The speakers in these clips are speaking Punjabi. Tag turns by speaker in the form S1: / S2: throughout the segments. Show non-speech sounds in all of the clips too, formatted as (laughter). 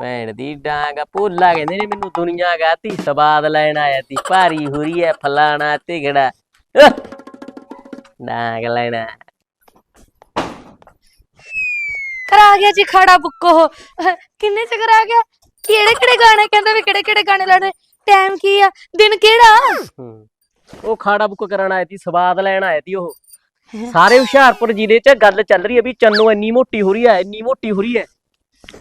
S1: ਭੈਣ ਦੀ ਡਾਂਗ ਭੋਲਾ ਕਹਿੰਦੇ ਨੇ ਮੈਨੂੰ ਦੁਨੀਆ ਗਾਤੀ ਸਵਾਦ ਲੈਣ ਆਇਆ ਤੀ ਭਾਰੀ ਹੁਰੀ ਐ ਫਲਾਣਾ ਤਿਗੜਾ! ਡਾਂਗ ਲੈਣਾ।
S2: ਕਰਾ ਗਿਆ ਜੀ ਖੜਾ ਬੁੱਕ ਕਿੰਨੇ ਚ ਕਰਾ ਗਿਆ? ਕਿਹੜੇ ਕਿਹੜੇ ਗਾਣੇ ਕਹਿੰਦਾ ਵੀ ਕਿਹੜੇ ਕਿਹੜੇ ਗਾਣੇ ਲੈਣੇ? ਟਾਈਮ ਕੀ ਆ? ਦਿਨ ਕਿਹੜਾ?
S1: ਹੂੰ। ਉਹ ਖਾੜਾ ਬੁੱਕ ਕਰਨ ਆਇਆ ਤੀ ਸਵਾਦ ਲੈਣ ਆਇਆ ਤੀ ਉਹ। ਸਾਰੇ ਹੁਸ਼ਿਆਰਪੁਰ ਜ਼ਿਲ੍ਹੇ 'ਚ ਗੱਲ ਚੱਲ ਰਹੀ ਹੈ ਵੀ ਚੰਨੋ ਇੰਨੀ ਮੋਟੀ ਹੋ ਰਹੀ ਹੈ ਇੰਨੀ ਮੋਟੀ ਹੋ ਰਹੀ ਹੈ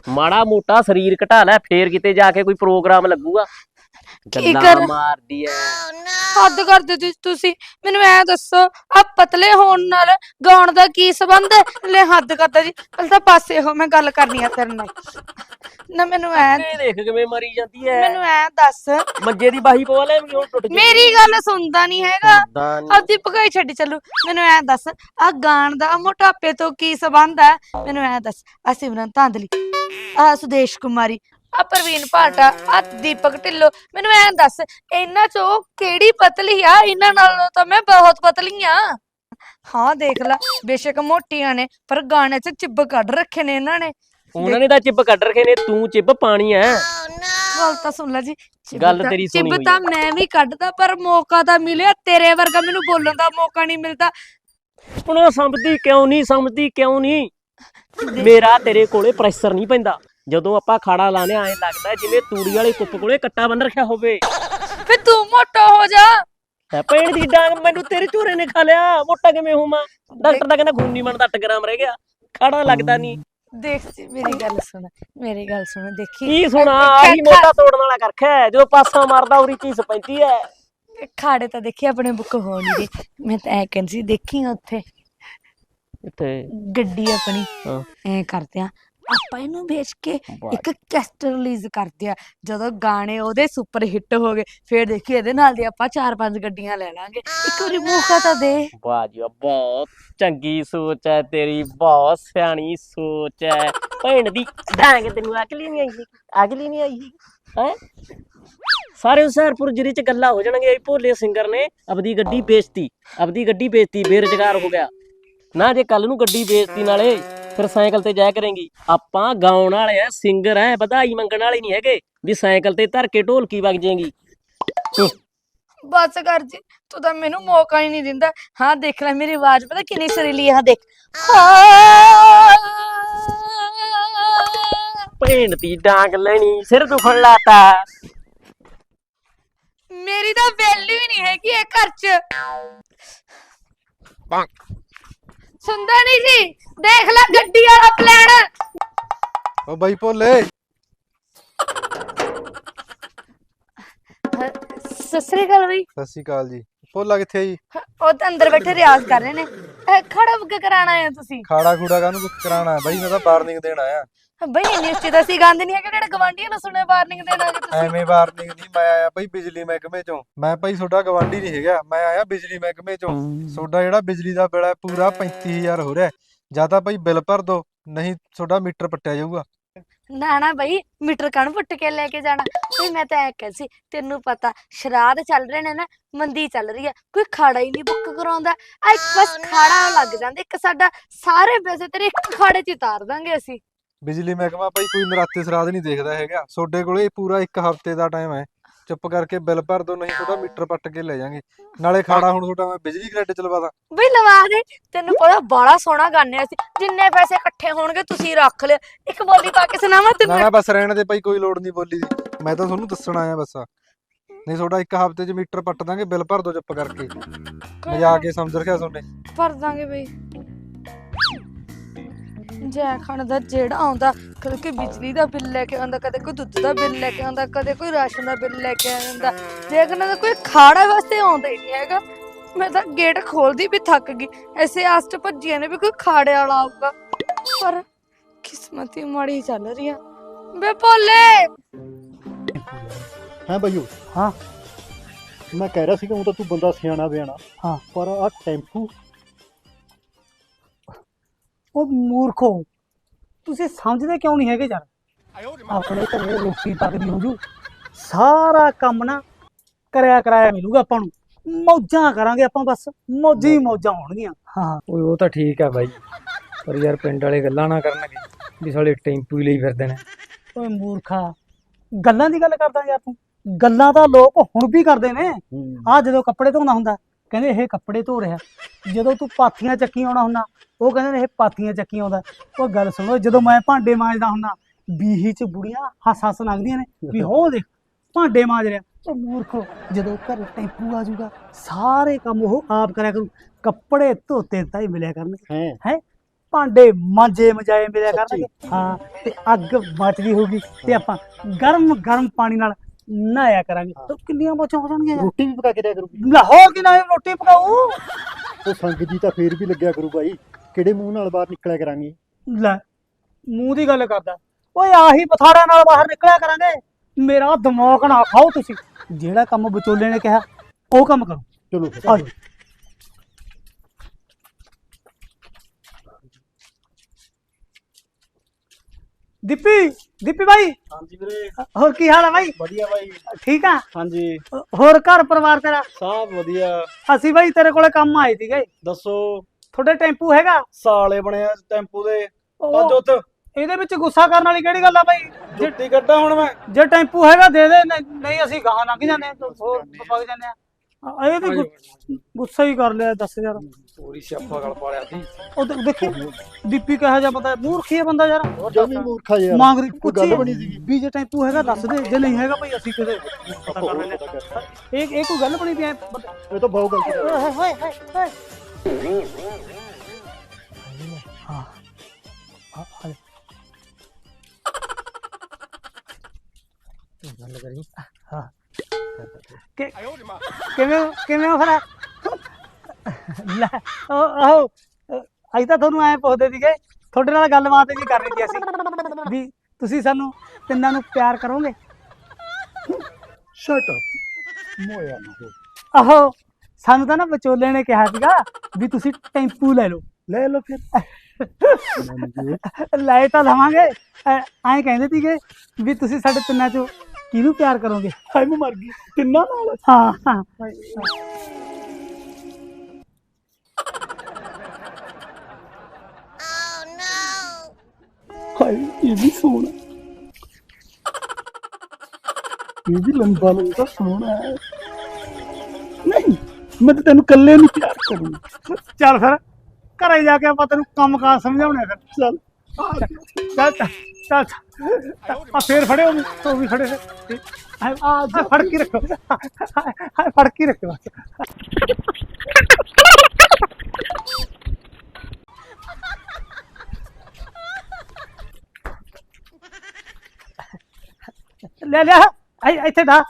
S1: ਮਾੜਾ ਮੋਟਾ ਸਰੀਰ ਘਟਾ ਲੈ ਫੇਰ ਕਿਤੇ ਜਾ ਕੇ ਕੋਈ ਪ੍ਰੋਗਰਾਮ ਲੱਗੂਗਾ। ਗੱਲਾਂ ਮਾਰਦੀ ਐ।
S2: ਹੱਦ ਕਰਦੇ ਜੀ ਤੁਸੀਂ। ਮੈਨੂੰ ਐ ਦੱਸੋ ਆ ਪਤਲੇ ਹੋਣ ਨਾਲ ਗਾਉਣ ਦਾ ਕੀ ਸੰਬੰਧ ਹੈ ਲੈ ਹੱਦ ਕਰਦਾ ਜੀ। ਪਹਿਲਾਂ ਤਾਂ ਪਾਸੇ ਹੋ ਮੈਂ ਗੱਲ ਕਰਨੀ ਆ ਤੇਰੇ ਨਾਲ। ਨਾ ਮੈਨੂੰ ਐ
S1: ਇਹ ਦੇਖ ਕਿਵੇਂ ਮਰੀ ਜਾਂਦੀ ਐ।
S2: ਮੈਨੂੰ ਐ ਦੱਸ।
S1: ਮੰਜੇ ਦੀ ਬਾਹੀ ਪਵਾ ਲੈ ਹੁਣ ਟੁੱਟ ਗਈ
S2: ਮੇਰੀ ਗੱਲ ਸੁਣਦਾ ਨਹੀਂ ਹੈਗਾ।
S1: ਏਦਾਂ ਨੀ।
S2: ਆਪਦੀ ਭਗਾਈ ਛੱਡੀ ਚੱਲੂ। ਮੈਨੂੰ ਐ ਦੱਸ ਆ ਗਾਣ ਦਾ ਮੋਟਾਪੇ ਤੋਂ ਕੀ ਸੰਬੰਧ ਹੈ ਮੈਨੂੰ ਐ ਦੱਸ ਆ ਸਿਮਰਨ ਧਾਂਦਲੀ ਆ ਸੁਦੇਸ਼ ਕੁਮਾਰੀ ਆ ਪ੍ਰਵੀਨ ਭਾਟਾ ਆ ਦੀਪਕ ਢਿੱਲੋਂ। ਮੈਨੂੰ ਐ ਦੱਸ ਇਹਨਾਂ ਚੋਂ ਕਿਹੜੀ ਪਤਲੀ ਆ? ਇਹਨਾਂ ਨਾਲੋਂ ਤਾਂ ਮੈਂ ਬਹੁਤ ਪਤਲੀ ਆ। ਹਾਂ ਦੇਖ ਲੈ ਬੇਸ਼ੱਕ ਮੋਟੀਆਂ ਨੇ ਪਰ ਗਾਣੇ 'ਚ ਚਿੱਬ ਕੱਢ ਰੱਖੇ ਨੇ ਇਹਨਾਂ ਨੇ।
S1: ਉਹਨਾਂ ਨੇ ਤਾਂ ਚਿੱਬ ਕੱਢ ਰਖੇ ਨੇ ਤੂੰ ਚਿੱਬ ਪਾਣੀ ਐ।
S2: ਗੱਲ ਤਾਂ ਸੁਣ ਲੈ ਜੀ ਚਿੱਬ
S1: ਗੱਲ
S2: ਤਾਂ-
S1: ਤੇਰੀ ਸੁਣੀ
S2: ਚਿੱਬ
S1: ਹੋਈ
S2: ਤਾਂ ਮੈਂ ਵੀ ਕੱਢਦਾ ਪਰ ਮੌਕਾ ਤਾਂ ਮਿਲਿਆ ਤੇਰੇ ਵਰਗਾ ਮੈਨੂੰ ਬੋਲਣ ਦਾ ਮੌਕਾ ਨਹੀਂ ਮਿਲਦਾ।
S1: ਹੁਣ ਉਹ ਸਮਝਦੀ ਕਿਉਂ ਨਹੀਂ ਸਮਝਦੀ ਕਿਉਂ ਨਹੀਂ? ਮੇਰਾ ਤੇਰੇ ਕੋਲੇ ਪ੍ਰੈਸ਼ਰ ਨਹੀਂ ਪੈਂਦਾ। ਜਦੋਂ ਆਪਾਂ ਖਾੜਾ ਲਾਣੇ ਐਂ ਲੱਗਦਾ ਜਿਵੇਂ ਤੂੜੀ ਵਾਲੇ ਕੁੱਪ ਕੋਲੇ ਕੱਟਾ ਬੰਨ ਰੱਖਿਆ ਹੋਵੇ।
S2: ਫੇ ਤੂੰ ਮੋਟਾ ਹੋ ਜਾ।
S1: ਹੈ ਪੈਣ ਦੀ ਡਾਂਗ ਮੈਨੂੰ ਤੇਰੇ ਝੂਰੇ ਨੇ ਖਾ ਲਿਆ। ਮੋਟਾ ਕਿਵੇਂ ਹੋਵਾਂ ਡਾਕਟਰ ਦਾ ਕਹਿੰਦਾ ਖੂਨ ਨਹੀਂ ਬਣਦਾ 8 ਗ੍ਰਾਮ ਰਹਿ ਗਿਆ। ਖਾੜਾ ਲੱਗਦਾ ਨਹੀਂ।
S2: ਦੇਖ ਮੇਰੀ ਗੱਲ ਸੁਣ ਮੇਰੀ ਗੱਲ ਸੁਣ ਦੇਖੀ।
S1: ਕੀ ਸੁਣਾ ਆਹੀ ਮੋਟਾ ਤੋੜਨ ਵਾਲਾ ਕਰਖਾ ਜਦੋਂ ਪਾਸਾ ਮਾਰਦਾ ਉਰੀ ਚੀਜ਼ ਪੈਂਦੀ ਹੈ।
S2: ਖਾੜੇ ਤਾਂ ਦੇਖੀ ਆਪਣੇ ਬੁੱਕ ਹੋ ਨਹੀਂ ਮੈਂ ਤਾਂ ਐ ਕਹਿੰਦੀ ਸੀ ਦੇਖੀ ਉੱਥੇ।
S1: ਇੱਥੇ
S2: ਗੱਡੀ ਆਪਣੀ।
S1: ਹਾਂ।
S2: ਐ ਕਰਦੇ ਆ। ਆਪਾਂ ਇਹਨੂੰ ਵੇਚ ਕੇ। ਇੱਕ ਕੈਸਟ ਰਿਲੀਜ਼ ਕਰਦੇ ਆ। ਜਦੋਂ ਗਾਣੇ ਉਹਦੇ ਸੁਪਰ ਹਿੱਟ ਹੋ ਗਏ ਫੇਰ ਦੇਖੀ ਇਹਦੇ ਨਾਲ ਦੀ ਆਪਾਂ ਚਾਰ ਪੰਜ ਗੱਡੀਆਂ ਲੈ ਲਾਂਗੇ। ਇੱਕ ਵਾਰੀ ਮੌਕਾ ਤਾਂ ਦੇ।
S1: ਵਾਹ ਜੀ ਵਾਹ, ਬਹੁਤ ਚੰਗੀ ਸੋਚ ਹੈ ਤੇਰੀ ਬਹੁਤ ਸਿਆਣੀ ਸੋਚ ਹੈ। ਭੈਣ ਦੀ ਡਾਂਗ ਤੈਨੂੰ ਅਕਲ ਹੀ ਨਹੀਂ ਆਈ ਅਕਲ ਹੀ ਨਹੀਂ ਆਈ ਹੈ? ਸਾਰੇ ਹੁਸ਼ਿਆਰਪੁਰ ਜ਼ਿਲ੍ਹੇ ਚ ਗੱਲਾਂ ਹੋ ਜਾਣਗੇ ਇਹ ਭੋਲੇ ਸਿੰਗਰ ਨੇ ਆਪਦੀ ਗੱਡੀ ਵੇਚਤੀ ਆਪਦੀ ਗੱਡੀ ਵੇਚਤੀ ਬੇਰੁਜ਼ਗਾਰ ਹੋ ਗਿਆ। ਨਾ ਜੇ ਕੱਲ ਨੂੰ ਗੱਡੀ ਵੇਚਤੀ ਨਾਲੇ। ਫਿਰ ਸਾਈਕਲ ਤੇ ਜਾਇਆ ਕਰੇਂਗੀ। ਆਪਾਂ ਗਾਉਣ ਵਾਲੇ ਆ ਸਿੰਗਰ ਐ ਵਧਾਈ ਮੰਗਣ ਵਾਲੇ ਨਹੀਂ ਹੈਗੇ। ਵੀ ਸਾਈਕਲ ਤੇ ਧਰ ਕੇ ਢੋਲਕੀ ਵਗ ਜਾਏਗੀ।
S2: ਬਸ ਕਰ ਜੀ ਤੂੰ ਤਾਂ ਮੈਨੂੰ ਮੌਕਾ ਹੀ ਨਹੀਂ ਦਿੰਦਾ। ਹਾਂ ਦੇਖ ਲੈ ਮੇਰੀ ਆਵਾਜ਼ ਪਤਾ ਕਿੰਨੀ ਸੁਰੀਲੀ ਆ ਦੇਖ।
S1: ਭੈਣ ਦੀ ਡਾਂਗ ਲੈਣੀ ਸਿਰ ਦੁਖਣ ਲਾਤਾ।
S2: ਮੇਰੀ ਤਾਂ ਵੈਲਿਊ ਹੀ ਨਹੀਂ ਹੈਗੀ ਇਹ ਘਰ 'ਚ। ਸੁਣਦਾ ਨਹੀਂ ਜੀ ਦੇਖ ਲੈ ਗੱਡੀ ਵਾਲਾ ਪਲਾਨ
S3: ਓ ਬਾਈ ਭੋਲੇ।
S2: ਸਤਿ ਸ੍ਰੀ ਅਕਾਲ ਬਈ।
S3: ਸਤਿ ਸ਼੍ਰੀ ਅਕਾਲ ਜੀ। ਭੋਲਾ ਕਿੱਥੇ ਆ ਜੀ?
S2: ਉਹ ਤਾਂ ਅੰਦਰ ਬੈਠੇ ਰਿਆਜ਼ ਕਰ ਰਹੇ ਨੇ। ਖੜਾ ਬੁੱਕ ਕਰਾਣਾ ਹੈ ਤੁਸੀਂ?
S3: ਖਾੜਾ ਖੂੜਾ ਕਾਹਨੂੰ ਬੁੱਕ ਕਰਾਉਣਾ ਬਾਈ ਮੈਂ ਤਾਂ ਵਾਰਨਿੰਗ ਦੇਣ ਆਇਆ।
S2: ਬਈ ਉੱਚੀ ਤਾਂ ਅਸੀਂ ਗਾਉਂਦੇ ਨਹੀਂ ਹੈਗੇ ਜਿਹੜੇ ਗਵਾਂਢੀਆਂ ਨੂੰ ਸੁਣੇ ਵਾਰਨਿੰਗ ਦੇਣਾ ਜੀ ਤੁਸੀਂ।
S3: ਐਵੇਂ ਵਾਰਨਿੰਗ ਨਹੀਂ ਮੈਂ ਆਇਆ ਬਾਈ ਬਿਜਲੀ ਮਹਿਕਮੇ ਚੋਂ। ਮੈਂ ਭਾਈ ਤੁਹਾਡਾ ਗਵਾਂਢੀ ਨਹੀਂ ਹੈਗਾ ਮੈਂ ਆਇਆ ਬਿਜਲੀ ਮਹਿਕਮੇ ਚੋਂ। ਤੁਹਾਡਾ ਜਿਹੜਾ ਬਿਜਲੀ ਦਾ ਬਿੱਲ ਹੈ ਪੂਰਾ 35000 ਹੋ ਰਿਹਾ ਹੈ। ਜਾਂ ਤਾਂ ਭਾਈ ਬਿੱਲ ਭਰ ਦੋ ਨਹੀਂ ਤੁਹਾਡਾ ਮੀਟਰ ਪੱਟਿਆ ਜਾਊਗਾ।
S2: ਨਾ ਨਾ ਬਈ ਮੀਟਰ ਕਣ ਪੁੱਟ ਕੇ ਲੈ ਕੇ ਜਾਣਾ? ਬਈ ਮੈਂ ਤਾਂ ਐ ਕਹਿ ਸੀ ਤੈਨੂੰ ਪਤਾ ਸ਼ਰਾਧ ਚੱਲ ਰਹੇ ਨੇ ਨਾ ਮੰਦੀ ਚੱਲ ਰਹੀ ਹੈ। ਕੋਈ ਖਾੜਾ ਹੀ ਨਹੀਂ ਬੁੱਕ ਕਰਾਉਂਦਾ। ਆ ਇੱਕ ਬਸ ਖਾੜਾ ਲੱਗ ਜਾਂਦਾ ਇੱਕ ਸਾਡਾ ਸਾਰੇ ਪੈਸੇ ਤੇਰੇ ਇੱਕ ਖਾੜੇ 'ਚ ਹੀ ਤਾਰ ਦਾਂਗੇ ਅਸੀਂ।
S3: ਬਿਜਲੀ ਮਹਿਕਮਾ ਭਾਈ ਕੋਈ ਨਰਾਤੇ ਸਰਾਧ ਨਹੀਂ ਦੇਖਦਾ ਹੈਗਾ। ਤੁਹਾਡੇ ਕੋਲੇ ਪੂਰਾ ਇੱਕ ਹਫ਼ਤੇ ਦਾ ਟਾਈਮ ਹੈ। ਚੁੱਪ ਕਰਕੇ ਬਿੱਲ ਭਰ ਦੋ ਨਹੀਂ ਤੁਹਾਡਾ ਮੀਟਰ ਪੱਟ ਕੇ ਲੈ ਜਾਾਂਗੇ। ਨਾਲੇ ਖਾੜਾ ਹੁਣ ਤੁਹਾਡਾ ਮੈਂ ਬਿਜਲੀ ਗ੍ਰਿਡ ਚਲਵਾ ਦਾਂ।
S2: ਬਈ ਲਵਾ ਦੇ। ਤੈਨੂੰ ਪਤਾ ਬਾਲਾ ਸੋਹਣਾ ਗਾਣੇ ਅਸੀਂ ਜਿੰਨੇ ਪੈਸੇ ਇਕੱਠੇ ਹੋਣਗੇ ਤੁਸੀਂ ਰੱਖ ਲਿਓ। ਇੱਕ ਬੋਲੀ ਪਾ ਕੇ ਸੁਣਾਵਾਂ
S3: ਨਾ
S2: ਤੈਨੂੰ?
S3: ਨਾ ਬਸ ਰਹਿਣ ਦੇ ਭਾਈ ਕੋਈ ਲੋੜ ਨਹੀਂ ਬੋਲੀ ਦੀ। ਮੈਂ ਤਾਂ ਤੁਹਾਨੂੰ ਦੱਸਣ ਆਇਆ ਬਸ ਨਹੀਂ ਤੁਹਾਡਾ ਇੱਕ ਹਫ਼ਤੇ 'ਚ ਮੀਟਰ ਪੱਟ ਦਾਂਗੇ ਬਿੱਲ ਭਰ ਦੋ ਚੁੱਪ ਕਰਕੇ। ਮਜ਼ਾਕ ਹੀ ਸਮਝ ਰੱਖਿਆ ਤੁਹਾਨੇ।
S2: ਭਰ ਦਾਂਗੇ ਬਈ। ਜੈ ਖਾਨ ਦਾ ਜਿਹੜਾ ਆਉਂਦਾ ਕਦੇ ਕੋਈ ਬਿਜਲੀ ਦਾ ਬਿੱਲ ਲੈ ਕੇ ਆਉਂਦਾ ਕਦੇ ਕੋਈ ਦੁੱਧ ਦਾ ਬਿੱਲ ਲੈ ਕੇ ਆਉਂਦਾ ਕਦੇ ਕੋਈ ਰਾਸ਼ਨ ਦਾ ਬਿੱਲ ਲੈ ਕੇ ਆਉਂਦਾ। ਜੇ ਕਹਿੰਦਾ ਦਾ ਕੋਈ ਖਾੜਾ ਵਾਸਤੇ ਆਉਂਦਾ ਹੀ ਨਹੀਂ ਹੈਗਾ। ਮੈਂ ਤਾਂ ਗੇਟ ਖੋਲਦੀ ਵੀ ਥੱਕ ਗਈ। ਐਸੇ ਆਸ ਚ ਭੱਜੀਆਂ ਨੇ ਵੀ ਕੋਈ ਖਾੜੇ ਵਾਲਾ ਆਊਗਾ। ਪਰ ਕਿਸਮਤ ਹੀ ਮਾੜੀ ਚੱਲ ਰਹੀ ਆ। ਬੇ ਭੋਲੇ!
S4: ਹੈ ਬਈਓ
S5: ਹਾਂ।
S4: ਮੈਂ ਕਹਿ ਰਿਹਾ ਸੀਗਾ ਉਹ ਤਾਂ ਤੂੰ ਬੰਦਾ ਸਿਆਣਾ ਬਿਆਣਾ।
S5: ਹਾਂ।
S4: ਪਰ ਆ ਟੈਂਪੂ
S5: ਉਹ ਮੂਰਖੋ ਤੁਸੀਂ ਸਮਝਦੇ ਕਿਉਂ ਨਹੀਂ ਹੈਗੇ ਯਾਰ? ਆਪਣੇ ਘਰੇ ਰੋਟੀ ਪੱਕਦੀ ਹੋ ਜੂ। ਸਾਰਾ ਕੰਮ ਨਾ ਕਰਿਆ ਕਰਾਇਆ ਮਿਲੂਗਾ ਆਪਾਂ ਨੂੰ। ਮੌਜਾਂ ਕਰਾਂਗੇ ਆਪਾਂ ਬਸ। ਮੌਜਾਂ ਮੌਜਾਂ ਹੋਣਗੀਆਂ। ਹਾਂ
S6: ਓਏ ਉਹ ਤਾਂ ਠੀਕ ਆ ਬਾਈ। ਪਰ ਯਾਰ ਪਿੰਡ ਵਾਲੇ ਗੱਲਾਂ ਨਾ ਕਰਨਗੇ ਵੀ ਸਾਲੇ ਟੈਂਪੂ ਲਈ ਫਿਰਦੇ ਨੇ।
S5: ਓਏ ਮੂਰਖਾ ਗੱਲਾਂ ਦੀ ਗੱਲ ਕਰਦਾ ਯਾਰ ਤੂੰ। ਗੱਲਾਂ ਤਾਂ ਲੋਕ ਹੁਣ ਵੀ ਕਰਦੇ ਨੇ। ਆ ਜਦੋਂ ਕੱਪੜੇ ਧੋਣਾ ਹੁੰਦਾ ਕਹਿੰਦੇ ਇਹ ਕੱਪੜੇ ਧੋ ਰਿਹਾ। ਜਦੋਂ ਤੂੰ ਪਾਥੀਆਂ ਚੱਕੀ ਆਉਣਾ ਹੁੰਦਾ ਉਹ ਕਹਿੰਦੇ ਨੇ ਇਹ ਪਾਥੀਆਂ ਚੱਕੀ ਆਉਂਦਾ। ਉਹ ਗੱਲ ਸੁਣੋ ਜਦੋਂ ਮੈਂ ਭਾਂਡੇ ਮਾਂਜਦਾ ਹੁੰਦਾ ਬੀਹੀ ਚ ਬੁੜੀਆਂ ਹੱਸ ਹੱਸ ਲੰਘਦੀਆਂ ਨੇ ਵੀ ਹੋ ਦੇਖ ਭਾਂਡੇ ਮਾਂਜ ਰਿਹਾ। ਉਹ ਮੂਰਖੋ ਜਦੋਂ ਘਰ ਟੈਂਪੂ ਆ ਜਾਊਗਾ ਸਾਰੇ ਕੰਮ ਉਹ ਆਪ ਕਰਿਆ ਕਰੂ। ਕੱਪੜੇ ਧੋਤੇ ਤਾਂ ਹੀ ਮਿਲਿਆ ਕਰਨਗੇ।
S4: ਹੈ।
S5: ਹੈ? ਭਾਂਡੇ ਮਾਂਜੇ ਮਜਾਏ ਮਿਲਿਆ? ਕਰਨਗੇ। ਹਾਂ ਤੇ ਅੱਗ ਬਚਦੀ ਹੋਊਗੀ। ਤੇ ਆਪਾਂ ਗਰਮ ਗਰਮ ਪਾਣੀ ਨਾਲ ਨਹਾਇਆ ਕਰਾਂਗੇ। ਤਾਂ ਕਿੰਨੀਆਂ ਬਚਾਂ ਹੋ ਜਾਣਗੀਆਂ ਯਾਰ।
S4: ਰੋਟੀ ਵੀ ਪਕਾ ਕੇ ਦਿਆ ਕਰੂਗੀ।
S5: ਲਾਹੌਰ ਕਿ ਨਾ ਰੋਟੀ ਪਕਾਉ
S4: ਉਹ ਸੰਗ ਜੀ ਤਾਂ ਫੇਰ ਵੀ ਲੱਗਿਆ ਕਰੂ ਬਾਈ ਕਿਹੜੇ ਮੂੰਹ ਨਾਲ ਬਾਹਰ ਨਿਕਲਿਆ ਕਰਾਂਗੇ?
S5: ਲੈ ਮੂੰਹ ਦੀ ਗੱਲ ਕਰਦਾ। ਓਏ ਆਹੀ ਪਥਾੜਿਆਂ ਨਾਲ ਬਾਹਰ ਨਿਕਲਿਆ ਕਰਾਂਗੇ। ਮੇਰਾ ਦਿਮਾਗ ਨਾ ਖਾਓ ਤੁਸੀਂ। ਜਿਹੜਾ ਕੰਮ ਵਿਚੋਲੇ ਨੇ ਕਿਹਾ ਉਹ ਕੰਮ ਕਰੋ।
S4: ਚਲੋ ਫਿਰ।
S5: ਆ ਦੀਪੀ ਦੀਪੀ ਭਾਈ
S3: ਹਾਂਜੀ ਵੀਰੇ।
S5: ਹੋਰ ਕੀ ਹਾਲ ਹੈ ਭਾਈ
S3: ਵਧੀਆ ਬਾਈ।
S5: ਠੀਕ ਆ?
S3: ਹਾਂਜੀ।
S5: ਹੋਰ ਘਰ ਪਰਿਵਾਰ ਤੇਰਾ?
S3: ਸਭ ਵਧੀਆ।
S5: ਅਸੀਂ ਭਾਈ ਤੇਰੇ ਕੋਲੇ ਕੰਮ ਆਏ ਸੀਗੇ।
S3: ਦੱਸੋ।
S5: ਤੁਹਾਡੇ ਟੈਂਪੂ ਹੈਗਾ?
S3: ਸਾਲੇ ਬਣਿਆ ਟੈਂਪੂ ਦੇ।
S5: ਉਹ-
S3: ਉੱਤ
S5: ਇਹਦੇ ਵਿੱਚ ਗੁੱਸਾ ਕਰਨ ਵਾਲੀ ਕਿਹੜੀ ਗੱਲ ਆ ਭਾਈ ਜੇ
S3: ਜੁੱਤੀ ਕੱਢਾਂ ਹੁਣ ਮੈਂ।
S5: ਜੇ ਟੈਂਪੂ ਹੈਗਾ ਦੇ ਦੇ ਨਹੀਂ- ਅਸੀਂ ਗਾਹਾਂ ਲੰਘ ਜਾਂਦੇ ਹਾਂ ਹੋਰ ਪੱਕ ਜਾਂਦੇ ਆ। ਆ, ਇਹ ਗੁ- ਗੁੱਸਾ ਹੀ ਕਰ ਲਿਆ ਦੱਸ ਯਾਰ।
S3: ਪੂਰੀ ਸਿਆਪਾ ਗਲ ਪਾਲਿਆ ਸੀ।
S5: ਉਹ ਦੇ- ਦੇਖੀ? ਦੀਪੀ ਕਹਾ ਜਾ ਬੰਦਾ ਮੂਰਖੀ ਹੈ ਬੰਦਾ ਯਾਰ।
S4: ਜਮੀ ਮੂਰਖਾ ਯਾਰ।
S5: ਮੰਗ ਰਹੀ
S4: ਕੋਈ ਗੱਲ ਬਣੀ ਸੀਗੀ।
S5: ਵੀ ਜੇ ਟੈਂਪੂ ਹੈਗਾ ਦੱਸ ਦੇ। ਜੇ ਨਹੀਂ ਹੈਗਾ ਭਾਈ ਅਸੀਂ ਕਿਤੇ ਪਤਾ ਕਰ ਲੈਂਦੇ।
S4: ਪਤਾ ਕਰ।
S5: ਹਾਂ। ਇਹ ਇਹ ਕੋਈ ਗੱਲ ਬਣੀ ਪਈ ਐ
S4: ਇਹ ਤਾਂ ਬਹੁਤ ਗਲਤ ਹੈ।
S5: ਹਾਏ ਹਾਏ ਹਾਏ ਹਾਏ ਹਾਂ। ਹਾਂ ਹਾਂ ਗੱਲ ਕਰੀ? ਹਾਂ। ਕਿ ਕਿਵੇਂ ਕਿਵੇਂ ਹੋ ਫਿਰ? ਲੈ ਉਹ ਆਹੋ ਅਸੀਂ ਤਾਂ ਤੁਹਾਨੂੰ ਐ ਪੁੱਛਦੇ ਸੀਗੇ ਤੁਹਾਡੇ ਨਾਲ ਗੱਲਬਾਤ ਜੀ ਕਰਨੀ ਸੀ ਅਸੀਂ। ਵੀ ਤੁਸੀਂ ਸਾਨੂੰ ਤਿੰਨਾਂ ਨੂੰ ਪਿਆਰ ਕਰੋਗੇ?
S4: ਸ਼ਟ ਅਪ ਮੋਇਆ ਨਾ ਹੋ।
S5: ਆਹੋ ਸਾਨੂੰ ਤਾਂ ਨਾ ਵਿਚੋਲੇ ਨੇ ਕਿਹਾ ਸੀਗਾ ਵੀ ਤੁਸੀਂ ਟੈਂਪੂ ਲੈ ਲਓ।
S4: ਲੈ ਲਓ ਫਿਰ।
S5: ਲੈ ਤਾਂ ਲਵਾਂਗੇ। ਐਂ ਕਹਿੰਦੇ ਸੀਗੇ ਵੀ ਤੁਸੀਂ ਸਾਡੇ ਤਿੰਨਾਂ ਚੋਂ ਕਿਹਨੂੰ ਪਿਆਰ ਕਰੋਗੇ?
S4: ਹਾਏ ਮੈਂ ਮਰ ਗਈ। ਤਿੰਨਾਂ ਨਾਲ?
S5: ਹਾਂ ਹਾਂ।
S4: ਹਾਏ। ਇਹ ਵੀ ਸੋਹਣਾ ਇਹ ਵੀ ਲੰਬਾ ਲੰਬਾ ਸੋਹਣਾ ਹੈ। ਨਹੀਂ ਮੈਂ ਤਾਂ ਤੈਨੂੰ ਇਕੱਲੇ ਨੂੰ ਪਿਆਰ ਕਰੂੰਗਾ।
S5: ਚੱਲ ਫਿਰ ਘਰੇ ਜਾ ਕੇ ਆਪਾਂ ਤੈਨੂੰ ਕੰਮ ਕਾਰ ਸਮਝਾਉਣੇ ਫਿਰ।
S4: ਚੱਲ।
S5: ਚੱਲ ਚੱਲ। ਆ ਫੇਰ ਫੜਿਓ ਤੂੰ ਵੀ ਫੜੇ। ਆ ਆ ਫੜ ਕੇ ਰੱਖੋ ਆ ਫੜ ਕੇ ਰੱਖੋ ਲੈ ਲੈ ਆਈ ਇੱਥੇ ਦਾ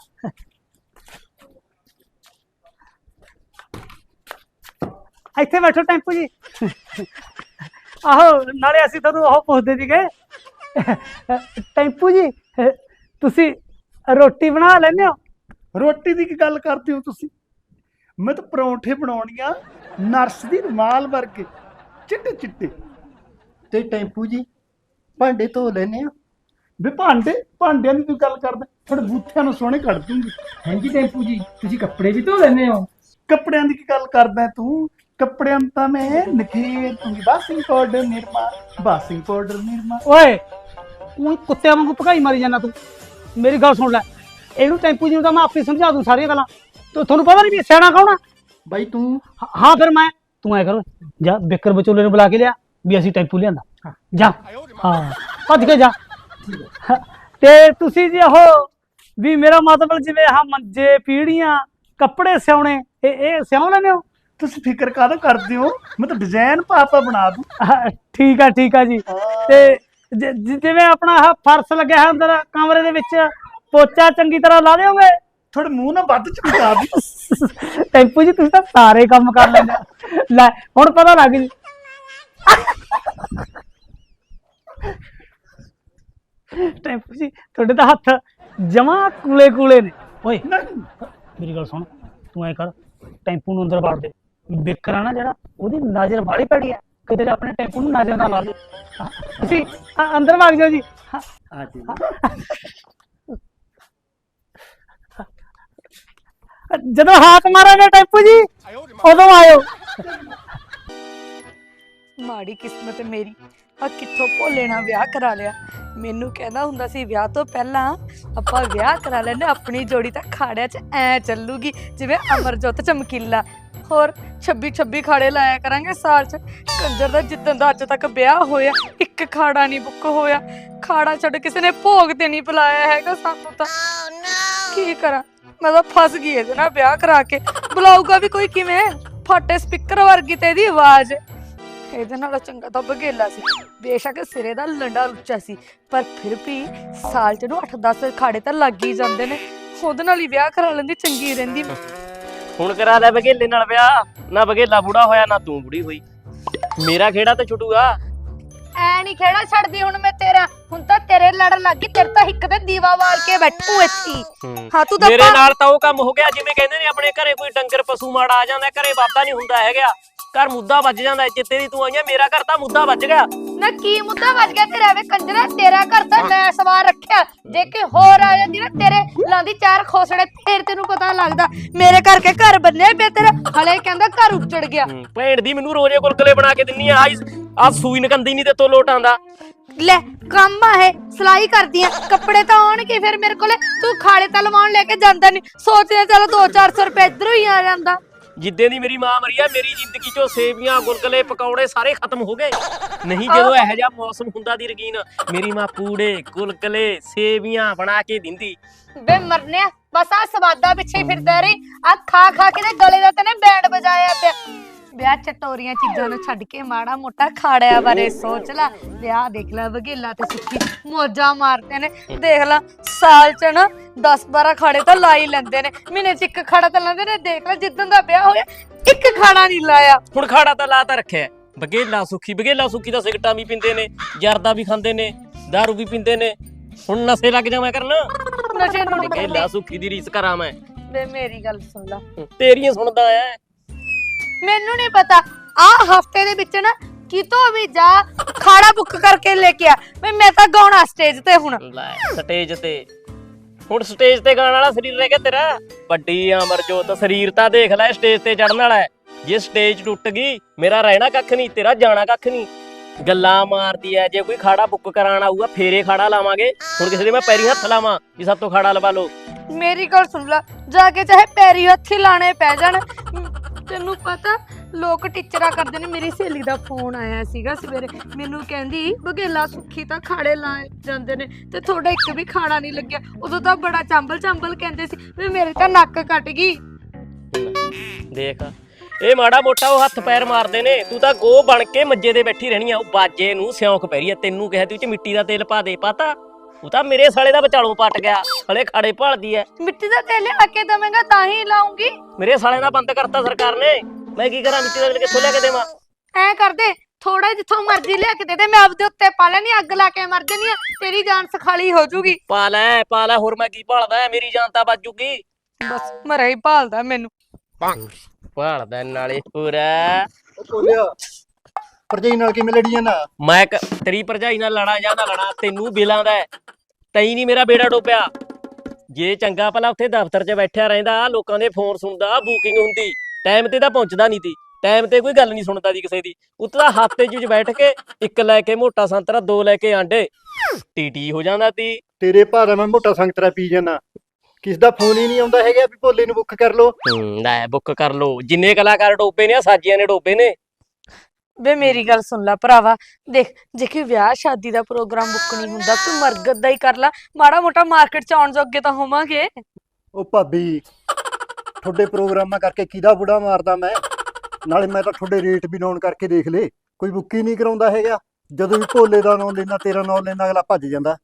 S5: ਇੱਥੇ ਬੈਠੋ ਟੈਂਪੂ ਜੀ। ਆਹੋ ਨਾਲੇ ਅਸੀਂ ਤੁਹਾਨੂੰ ਉਹ ਪੁੱਛਦੇ ਸੀਗੇ। ਟੈਂਪੂ ਜੀ ਤੁਸੀਂ ਰੋਟੀ ਬਣਾ ਲੈਂਦੇ ਹੋ?
S4: ਰੋਟੀ ਦੀ ਕੀ ਗੱਲ ਕਰਦੇ ਹੋ ਤੁਸੀਂ? ਮੈਂ ਤਾਂ ਪਰੌਂਠੇ ਬਣਾਉਣੀਆਂ ਨਰਸ ਦੀ ਰੁਮਾਲ ਵਰਗੇ। ਚਿੱਟੇ ਚਿੱਟੇ ਤੇ ਟੈਂਪੂ ਜੀ ਭਾਂਡੇ ਧੋ ਲੈਨੇ ਆ ਵੇ ਭਾਂਡੇ ਭਾਂਡਿਆਂ ਦੀ ਤੂੰ ਗੱਲ ਕਰਦਾ ਥੋੜੇ ਬੂਥਿਆਂ ਨੂੰ ਸੋਹਣੇ ਕੱਢ ਦੂੰਗੀ।
S5: ਹਾਂਜੀ ਟੈਂਪੂ ਜੀ ਤੁਸੀਂ ਕੱਪੜੇ ਵੀ ਧੋ ਲੈਂਦੇ ਹੋ?
S4: ਕੱਪੜਿਆਂ ਦੀ ਕੀ ਗੱਲ ਕਰਦਾ ਤੂੰ? ਕੱਪੜਿਆਂ ਨੂੰ ਤਾਂ ਮੈਂ ਨਖੇਰ ਦੂੰਗੀ। Washing powder Nirma washing powder Nirma.
S5: ਓਏ ਤੂੰ ਕੁੱਤਿਆਂ ਵਾਂਗੂ ਭਗਾਈ ਮਾਰੀ ਜਾਂਦਾ ਤੂੰ। ਮੇਰੀ ਗੱਲ ਸੁਣ ਲੈ ਇਹਨੂੰ ਟੈਂਪੂ ਜੀ ਨੂੰ ਤਾਂ ਮੈਂ ਆਪੇ ਸਮਝਾ ਦੂੰ ਸਾਰੀਆਂ ਗੱਲਾਂ। ਤੇ ਤੁਹਾਨੂੰ ਪਤਾ ਨਹੀਂ ਵੀ ਸਿਆਣਾ ਕੌਣ ਆ?
S4: ਬਾਈ ਤੂੰ।
S5: ਹਾਂ- ਫਿਰ ਮੈਂ ਤੂੰ ਐ ਕਰ ਜਾ ਬਿੱਕਰ ਵਿਚੋਲੇ ਨੂੰ ਬੁਲਾ ਕੇ ਲਿਆ ਵੀ ਅਸੀਂ ਟੈਂਪੂ ਲਿਆਂਦਾ। ਜਾ ਹਾਂ ਭੱਜ ਕੇ ਜਾ। ਤੇ ਤੁਸੀਂ ਜੀ ਉਹ ਵੀ ਮੇਰਾ ਮਤਲਬ ਜਿਵੇਂ ਆਹ ਮੰਜੇ ਪੀੜੀਆਂ ਕੱਪੜੇ ਸਿਉਣੇ ਇਹ ਇਹ ਸਿਉਂ ਲੈਂਦੇ ਹੋ?
S4: ਤੁਸੀਂ ਫਿਕਰ ਕਾਹਦਾ ਕਰਦੇ ਹੋ? ਮੈਂ ਤਾਂ ਡਿਜ਼ਾਈਨ ਪਾਪਾ ਬਣਾ ਦੂੰ।
S5: ਆਹ, ਠੀਕ ਆ ਠੀਕ ਆ ਜੀ। ਤੇ ਜ- ਜ- ਜਿਵੇਂ ਆਪਣਾ ਆਹ ਫਰਸ਼ ਲੱਗਿਆ ਹੈ ਅੰਦਰ ਕਮਰੇ ਦੇ ਵਿੱਚ ਪੋਚਾ ਚੰਗੀ ਤਰ੍ਹਾਂ ਲਾ ਦਿਓਗੇ?
S4: ਥੋੜੇ ਮੂੰਹ ਨਾਲ ਵੱਧ ਚਮਕਾ ਦੀ।
S5: ਟੈਂਪੂ ਜੀ ਤੁਸੀਂ ਤਾਂ ਸਾਰੇ ਕੰਮ ਕਰ ਲੈਂਦੇ ਹੋ। ਲੈ ਹੁਣ ਪਤਾ ਲੱਗ ਜੀ। ਟੈਂਪੂ ਜੀ ਤੁਹਾਡੇ ਤਾਂ ਹੱਥ ਜਮਾ ਕੂਲੇ ਕੂਲੇ ਨੇ। ਓਏ
S4: ਨਹੀਂ।
S5: ਮੇਰੀ ਗੱਲ ਸੁਣ ਤੂੰ ਐ ਕਰ ਟੈਂਪੂ ਨੂੰ ਅੰਦਰ ਵਾੜ ਦੇ। ਬਿਕਰਾ ਨਾ ਜਿਹੜਾ ਉਹਦੀ ਨਜ਼ਰ ਬਾੜੀ ਪੈੜੀ ਹੈ ਕਿਤੇ ਆਪਣੇ ਟੈਂਪੂ ਨੂੰ ਨਜ਼ਰ ਨਾ ਲਾ ਦੇ। ਤੁਸੀਂ ਅ- ਅੰਦਰ ਵਗ ਜਾਓ ਜੀ। ਹਾਂ,
S4: ਆ ਜੀ।
S5: ਜਦੋਂ ਹਾਕ ਮਾਰਾਂਗੇ ਟੈਂਪੂ ਜੀ ਉਦੋਂ ਆਇਓ।
S2: ਮਾੜੀ ਕਿਸਮਤ ਮੇਰੀ ਆ ਕਿੱਥੋਂ ਭੋਲੇ ਨਾਲ ਵਿਆਹ ਕਰਾ ਲਿਆ? ਮੈਨੂੰ ਕਹਿੰਦਾ ਹੁੰਦਾ ਸੀ, ਵਿਆਹ ਤੋਂ ਪਹਿਲਾਂ ਆਪਾਂ ਵਿਆਹ ਕਰਾ ਲੈਨੇ ਆਪਣੀ ਜੋੜੀ ਤਾਂ ਖਾੜਿਆਂ 'ਚ ਐ ਚੱਲੂਗੀ, ਜਿਵੇਂ ਅਮਰਜੋਤ ਚਮਕੀਲਾ। ਹੋਰ 26 26 ਖਾੜੇ ਲਾਇਆ ਕਰਾਂਗੇ ਸਾਲ 'ਚ। ਕੰਜਰ ਦਾ ਜਿੱਦਣ ਦਾ ਅੱਜ ਤੱਕ ਵਿਆਹ ਹੋਇਆ, ਇੱਕ ਖਾੜਾ ਨਹੀਂ ਬੁੱਕ ਹੋਇਆ। ਖਾੜਾ ਛੱਡ ਕਿਸੇ ਨੇ ਭੋਗ ਤੇ ਨਹੀਂ ਬੁਲਾਇਆ ਹੈਗਾ ਸਾਨੂੰ ਤਾਂ। ਕੀ ਕਰਾਂ? ਮੈਂ ਤਾਂ ਫਸ ਗਈ ਇਹਦੇ ਨਾਲ ਵਿਆਹ ਕਰਾ ਕੇ। ਬੁਲਾਊਗਾ ਵੀ ਕੋਈ ਕਿਵੇਂ? ਫਾਟੇ ਸਪੀਕਰ ਵਰਗੀ ਤੇ ਇਹਦੀ ਆਵਾਜ਼। ਇਹਦੇ ਨਾਲੋਂ ਚੰਗਾ ਤਾਂ ਬਗੇਲਾ ਸੀ। ਬੇਸ਼ੱਕ ਸਿਰੇ ਦਾ ਲੰਡਾ ਲੁੱਚਾ ਸੀ ਪਰ ਫਿਰ ਵੀ ਸਾਲ ਚ ਨੂੰ 8-10 ਖਾੜੇ ਤਾਂ ਲੱਗ ਹੀ ਜਾਂਦੇ ਨੇ। ਉਹਦੇ ਨਾਲ ਹੀ ਵਿਆਹ ਕਰਾ ਲੈਂਦੀ ਚੰਗੀ ਰਹਿੰਦੀ।
S1: ਹੁਣ ਕਰਾ ਲੈ ਬਗੇਲੇ ਨਾਲ ਵਿਆਹ। ਨਾ ਬਗੇਲਾ ਬੁੜਾ ਹੋਇਆ ਨਾ ਤੂੰ ਬੁੜੀ ਹੋਈ। ਮੇਰਾ ਖੇੜਾ ਤੇ ਛੁੱਟੂਗਾ।
S2: ਐ ਨਹੀਂ ਖੇੜਾ ਛੱਡਦੀ ਹੁਣ ਮੈਂ ਤੇਰਾ। ਹੁਣ ਤਾਂ ਤੇਰੇ ਲੜਨ ਲੱਗੀ ਤੇਰੇ ਤਾਂ ਹਿੱਕ ਤੇ ਦੀਵਾ ਵਾਲ ਕੇ ਬੈਠੂ ਇੱਥੇ ਹੀ। ਹਾਂ। ਤੂੰ ਤਾਂ
S1: ਮੇਰੇ ਨਾਲ ਤਾਂ ਉਹ ਕੰਮ ਹੋ ਗਿਆ ਜਿਵੇਂ ਕਹਿੰਦੇ ਨੇ ਆਪਣੇ ਘਰੇ ਕੋਈ ਡੰਗਰ ਪਸ਼ੂ ਮਾੜਾ ਆ ਜਾਂਦਾ ਘਰੇ ਵਾਦਾ ਨਹੀਂ ਹੁੰਦਾ ਹੈਗਾ। ਘਰ ਮੁੱਦਾ ਵੱਜ ਜਾਂਦਾ ਜਿੱਤੇ ਦੀ ਤੂੰ ਆਈਆਂ ਮੇਰਾ ਘਰ ਤਾਂ ਮੁੱਦਾ ਵੱਜ ਗਿਆ।
S2: ਨਾ ਕੀ ਮੁੱਦਾ ਵੱਜ ਗਿਆ ਤੇਰਾ ਵੇ ਕੰਜਰਾ ਤੇਰਾ ਘਰ ਤਾਂ ਮੈਂ ਸਵਾਰ ਰੱਖਿਆ। ਜੇ ਕਿ ਹੋਰ ਆ ਜਾਂਦੀ ਨਾ ਤੇਰੇ ਲਾਂਦੀ ਚਾਰ ਖੋਸੜੇ ਫੇਰ ਤੈਨੂੰ ਪਤਾ ਲੱਗਦਾ। ਮੇਰੇ ਕਰਕੇ ਘਰ ਬੰਨੇ ਤੇਰਾ ਹਲੇ ਕਹਿੰਦਾ ਘਰ ਉੱਜੜ ਗਿਆ।
S1: ਭੈਣ ਦੀ ਮੈਨੂੰ ਰੋਜ਼ੇ ਗੁਲਗੁਲੇ ਬਣਾ ਕੇ ਦਿੰਨੀ ਆ ਆ ਸੂਈ ਨਕੰਦੀ ਨਹੀਂ ਤੇ ਤੋ ਲੋਟ ਆਂਦਾ
S2: ਲੈ ਕੰਮ ਆ ਇਹ ਸਲਾਈ ਕਰਦੀ ਆ। ਕੱਪੜੇ ਤਾਂ ਆਉਣਗੇ ਫਿਰ ਮੇਰੇ ਕੋਲੇ। ਤੂੰ ਖਾਲੇ ਤਾਂ ਲਵਾਉਣ ਲੈ ਕੇ ਜਾਂਦਾ ਨਹੀਂ ਸੋਚਦੇ ਚਲ 2-400 ਰੁਪਏ ਇਧਰੋਂ ਹੀ ਆ ਜਾਂਦਾ।
S1: ਜਿੱਦੇ ਦੀ ਮੇਰੀ ਮਾਂ ਮਰੀ ਆ ਮੇਰੀ ਜ਼ਿੰਦਗੀ ਚੋਂ ਸੇਵੀਆਂ ਗੁਲਗੁਲੇ ਪਕੌੜੇ ਸਾਰੇ ਖਤਮ ਹੋ ਗਏ। ਨਹੀਂ ਜਦੋਂ ਇਹੋ ਜਿਹਾ ਮੌਸਮ ਹੁੰਦਾ ਦੀ ਰਗੀਨ ਮੇਰੀ ਮਾਂ ਪੂੜੇ ਗੁਲਗੁਲੇ ਸੇਵੀਆਂ ਬਣਾ ਕੇ ਦਿੰਦੀ।
S2: ਬੇ ਮਰਨਿਆ ਬਸ ਆ ਸਵਾਦਾ ਪਿੱਛੇ ਹੀ ਫਿਰਦਾ ਰਹੀ। ਆ ਖਾ ਖਾ ਕੇ ਤੇ ਗਲੇ ਦਾ ਤੈਨੇ ਬੈਂਡ ਵਜਾਇਆ ਪਿਆ। ਵਿਆਹ ਚਟੋਰੀਆਂ ਚੀਜ਼ਾਂ ਨੂੰ ਛੱਡ ਕੇ ਮਾੜਾ ਮੋਟਾ ਖਾੜਿਆ ਬਾਰੇ ਸੋਚ ਲੈ। ਵਿਆਹ ਦੇਖ ਲੈ ਵਗੇਲਾ ਤੇ ਸੁੱਖੀ ਮੋਜਾਂ ਮਾਰਦੇ ਨੇ। ਦੇਖ ਲੈ ਸਾਲ ਚ ਨਾ 10 12 ਖਾੜੇ ਤਾਂ ਲਾ ਹੀ ਲੈਂਦੇ ਨੇ। ਮਹੀਨੇ ਚ ਇੱਕ ਖਾੜਾ ਤਾਂ ਲੈਂਦੇ ਨੇ। ਦੇਖ ਲੈ ਜਿੱਦਣ ਦਾ ਵਿਆਹ ਹੋਇਆ ਇੱਕ ਖਾੜਾ ਨਹੀਂ ਲਾਇਆ।
S1: ਹੁਣ ਖਾੜਾ ਤਾਂ ਲਾ ਤਾਂ ਰੱਖਿਆ। ਬਗੇਲਾ ਸੁੱਖੀ ਬਗੇਲਾ ਸੁੱਖੀ ਤਾਂ ਸਿਗਟਾਂ ਵੀ ਪਿੰਦੇ ਨੇ ਜਰਦਾ ਵੀ ਖਾਂਦੇ ਨੇ दारू ਵੀ ਪਿੰਦੇ ਨੇ। ਹੁਣ ਨਸ਼ੇ ਲੱਗ ਜਾਵਾਂ ਕਰਨ।
S2: ਨਸ਼ੇ ਨੂੰ ਨਹੀਂ
S1: ਬਗੇਲਾ ਸੁੱਖੀ ਦੀ ਰੀਸ ਕਰਾਂ ਮੈਂ।
S2: ਬੇ ਮੇਰੀ ਗੱਲ ਸੁਣ ਲੈ।
S1: ਤੇਰੀਆਂ ਸੁਣਦਾ ਐ।
S2: ਮੈਨੂੰ ਨਹੀਂ ਪਤਾ। ਆ ਹਫ਼ਤੇ ਦੇ ਵਿੱਚ ਨਾ ਕਿਤੋਂ ਵੀ ਜਾ ਖਾੜਾ ਬੁੱਕ ਕਰਕੇ ਲੈ ਕੇ ਆ। ਵੀ ਮੈਂ ਤਾਂ ਗਾਉਣਾ ਸਟੇਜ ਤੇ ਹੁਣ।
S1: ਲੈ ਸਟੇਜ ਤੇ। ਹੁਣ ਸਟੇਜ ਤੇ ਗਾਣ ਵਾਲਾ ਸਰੀਰ ਰਹਿ ਗਿਆ ਤੇਰਾ। ਵੱਡੀ ਅਮਰਜੋਤ ਸਰੀਰ ਤਾਂ ਦੇਖ ਲੈ ਸਟੇਜ ਤੇ ਚੜਨ ਵਾਲਾ ਹੈ। ਜੇ ਸਟੇਜ ਟੁੱਟ ਗਈ ਮੇਰਾ ਰਹਿਣਾ ਕੱਖ ਨਹੀਂ ਤੇਰਾ ਜਾਣਾ ਕੱਖ ਨਹੀਂ। ਗੱਲਾਂ ਮਾਰਦੀ ਐ ਜੇ ਕੋਈ ਖਾੜਾ ਬੁੱਕ ਕਰਾਣ ਆਊਗਾ ਫੇਰੇ ਖਾੜਾ ਲਾਵਾਂਗੇ। ਹੁਣ ਕਿਸੇ ਦੇ ਮੈਂ ਪੈਰੀ ਹੱਥ ਲਾਵਾਂ ਵੀ ਸਭ ਤੋਂ ਖਾੜਾ ਲਵਾ ਲਓ।
S2: ਮੇਰੀ ਗੱਲ ਸੁਣ ਲੈ ਜਾ ਕੇ ਚਾਹੇ ਪੈਰੀ ਹੱਥੀ ਲਾਣੇ ਪੈ ਜਾਣ। ਤੈਨੂੰ ਪਤਾ, ਲੋਕ ਟੀਚਰਾਂ ਕਰਦੇ ਨੇ, ਮੇਰੀ ਸਹੇਲੀ ਦਾ ਫੋਨ ਆਇਆ ਸੀਗਾ ਸਵੇਰੇ। ਮੈਨੂੰ ਕਹਿੰਦੀ ਬਗੇਲਾ ਸੁੱਖੀ ਤਾਂ ਖਾੜੇ ਲਾ ਜਾਂਦੇ ਨੇ ਤੇ ਤੁਹਾਡਾ ਇੱਕ ਵੀ ਖਾੜਾ ਨਹੀਂ ਲੱਗਿਆ। ਉਦੋਂ ਤਾਂ ਬੜਾ ਚੰਬਲ ਚੰਬਲ ਕਹਿੰਦੇ ਸੀ ਵੀ ਮੇਰੇ ਤਾਂ ਨੱਕ ਕੱਟ ਗਈ।
S1: ਦੇਖ, ਇਹ ਮਾੜਾ ਮੋਟਾ ਉਹ ਹੱਥ ਪੈਰ ਮਾਰਦੇ ਨੇ। ਤੂੰ ਤਾਂ ਗੋ ਬਣ ਕੇ ਮੱਜੇ ਤੇ ਬੈਠੀ ਰਹਿਣੀ ਆ, ਉਹ ਬਾਜੇ ਨੂੰ ਸਿਉਂਕ ਪੈਰੀ ਆ। ਤੈਨੂੰ ਕਿਹਾ ਤੂੰ ਚ ਮਿੱਟੀ ਦਾ ਤੇਲ ਪਾ ਦੇ ਪਤਾ ਉਹ ਤਾਂ ਮੇਰੇ ਸਾਲੇ ਦਾ ਵਿਚਾਲੋਂ ਪਟ ਗਿਆ ਹਲੇ ਖਾੜੇ ਭਾਲਦੀ ਐ।
S2: ਮਿੱਟੀ ਦਾ ਤੇਲ ਲਿਆ ਕੇ ਦਵੇਂਗਾ ਤਾਂ ਹੀ ਲਾਉਂਗੀ।
S1: ਮੇਰੇ ਸਾਲੇ ਦਾ ਬੰਦ ਕਰਤਾ ਸਰਕਾਰ ਨੇ। ਮੈਂ ਕੀ ਕਰਾਂ ਮਿੱਟੀ ਦਾ ਤੇਲ ਕਿੱਥੋਂ ਲਿਆ ਕੇ ਦੇਵਾਂ?
S2: ਐ ਕਰਦੇ ਥੋੜਾ ਜਿੱਥੋਂ ਮਰਜ਼ੀ ਲਿਆ ਕੇ ਦੇ ਦੇ ਮੈਂ ਆਪਦੇ ਉੱਤੇ ਪਾ ਲੈਣੀ ਅੱਗ ਲਾ ਕੇ ਮਰ ਆ ਤੇਰੀ ਜਾਨ ਸਖਾਲੀ ਹੋ ਜੂਗੀ।
S1: ਪਾ ਲੈ ਪਾ ਲੈ ਹੋਰ ਮੈਂ ਕੀ ਭਾਲਦਾ ਐ? ਮੇਰੀ ਜਾਨ ਤਾਂ ਬਚੂਗੀ
S2: ਬਸ ਮਰੇ ਹੀ ਭਾਲਦਾ ਮੈਨੂੰ।
S1: ਭਾਲਦਾ ਨਾਲੇ ਪੂਰਾ।
S4: ਉਹ ਕੋਲਿਆ ਭਰਜਾਈ ਨਾਲ ਕਿਵੇਂ ਲੜੀ ਜਾਣਾ
S1: ਮੈਂ ਕ- ਤੇਰੀ ਭਰਜਾਈ ਨਾਲ ਲੜਾ ਜਾਂ ਨਾ ਲੜਾ ਤੈਨੂੰ ਬਿਲਾਂ ਦਾ। ਤੈਂ ਨਹੀਂ ਮੇਰਾ ਬੇੜਾ ਡੋਬਿਆ ਜੇ ਚੰਗਾ ਭਲਾ ਉੱਥੇ ਦਫ਼ਤਰ 'ਚ ਬੈਠਿਆ ਰਹਿੰਦਾ ਲੋਕਾਂ ਦੇ ਫੋਨ ਸੁਣਦਾ ਬੁਕਿੰਗ ਹੁੰਦੀ ਟਾਈਮ ਤੇ ਤਾਂ ਪਹੁੰਚਦਾ ਨਹੀਂ ਤੀ। ਟਾਈਮ ਤੇ ਕੋਈ ਗੱਲ ਨਹੀਂ ਸੁਣਦਾ ਦੀ ਕਿਸੇ ਦੀ। ਉੱਤੇ ਤਾਂ ਹੱਥ 'ਚ ਬੈਠ ਕੇ ਇੱਕ ਲੈ ਕੇ ਮੋਟਾ ਸੰਤਰਾ ਦੋ ਲੈ ਕੇ ਆਂਡੇ। ਟੀਟੀ ਹੋ ਜਾਂਦਾ ਤੀ।
S4: ਤੇਰੇ ਭਾਰਾ ਮੈਂ ਮੋਟਾ ਸੰਗਤਰਾ ਪੀ ਜਾਣਾ ਕਿਸ ਦਾ ਫੋਨ ਹੀ ਨਹੀਂ ਆਉਂਦਾ ਹੈਗਾ ਵੀ ਭੋਲੇ ਨੂੰ ਬੁੱਕ ਕਰ ਲੋ
S1: ਲੈ ਬੁੱਕ ਕਰ ਲੋ ਜਿੰਨੇ ਕਲਾਕਾਰ ਡੋਬੇ ਨੇ ਆ ਸਾਜੀਆਂ ਨੇ ਡੋਬੇ ਨੇ।
S2: ਵੇ ਮੇਰੀ ਗੱਲ ਸੁਣ ਲੈ ਭਰਾਵਾ ਦੇਖ ਜੇ ਕੋਈ ਵਿਆਹ ਸ਼ਾਦੀ ਦਾ ਪ੍ਰੋਗਰਾਮ ਬੁੱਕ ਨਹੀਂ ਹੁੰਦਾ ਕੋਈ ਮਰਗਤ ਦਾ ਹੀ ਕਰ ਲਾ ਮਾੜਾ ਮੋਟਾ ਮਾਰਕੀਟ ਚ ਆਉਣ ਜੋਗੇ ਤਾਂ ਹੋਵਾਂਗੇ।
S4: ਉਹ ਭਾਬੀ ਤੁਹਾਡੇ ਪ੍ਰੋਗਰਾਮਾਂ ਕਰਕੇ ਕਿਹਦਾ ਬੁੜਾ ਮਾਰਦਾ ਮੈਂ? ਨਾਲੇ ਮੈਂ ਤਾਂ ਤੁਹਾਡੇ ਰੇਟ ਵੀ ਨੋਨ ਕਰਕੇ ਦੇਖ ਲੇ ਕੋਈ ਬੁੱਕ ਹੀ ਨਹੀਂ ਕਰਾਉਂਦਾ ਹੈਗਾ। ਜਦੋਂ ਵੀ ਭੋਲੇ ਦਾ ਨਾਂ ਲੈਣਾ ਤੇਰਾ ਨਾਂ ਲੈਣਾ ਅਗਲਾ ਭੱਜ ਜਾਂਦਾ।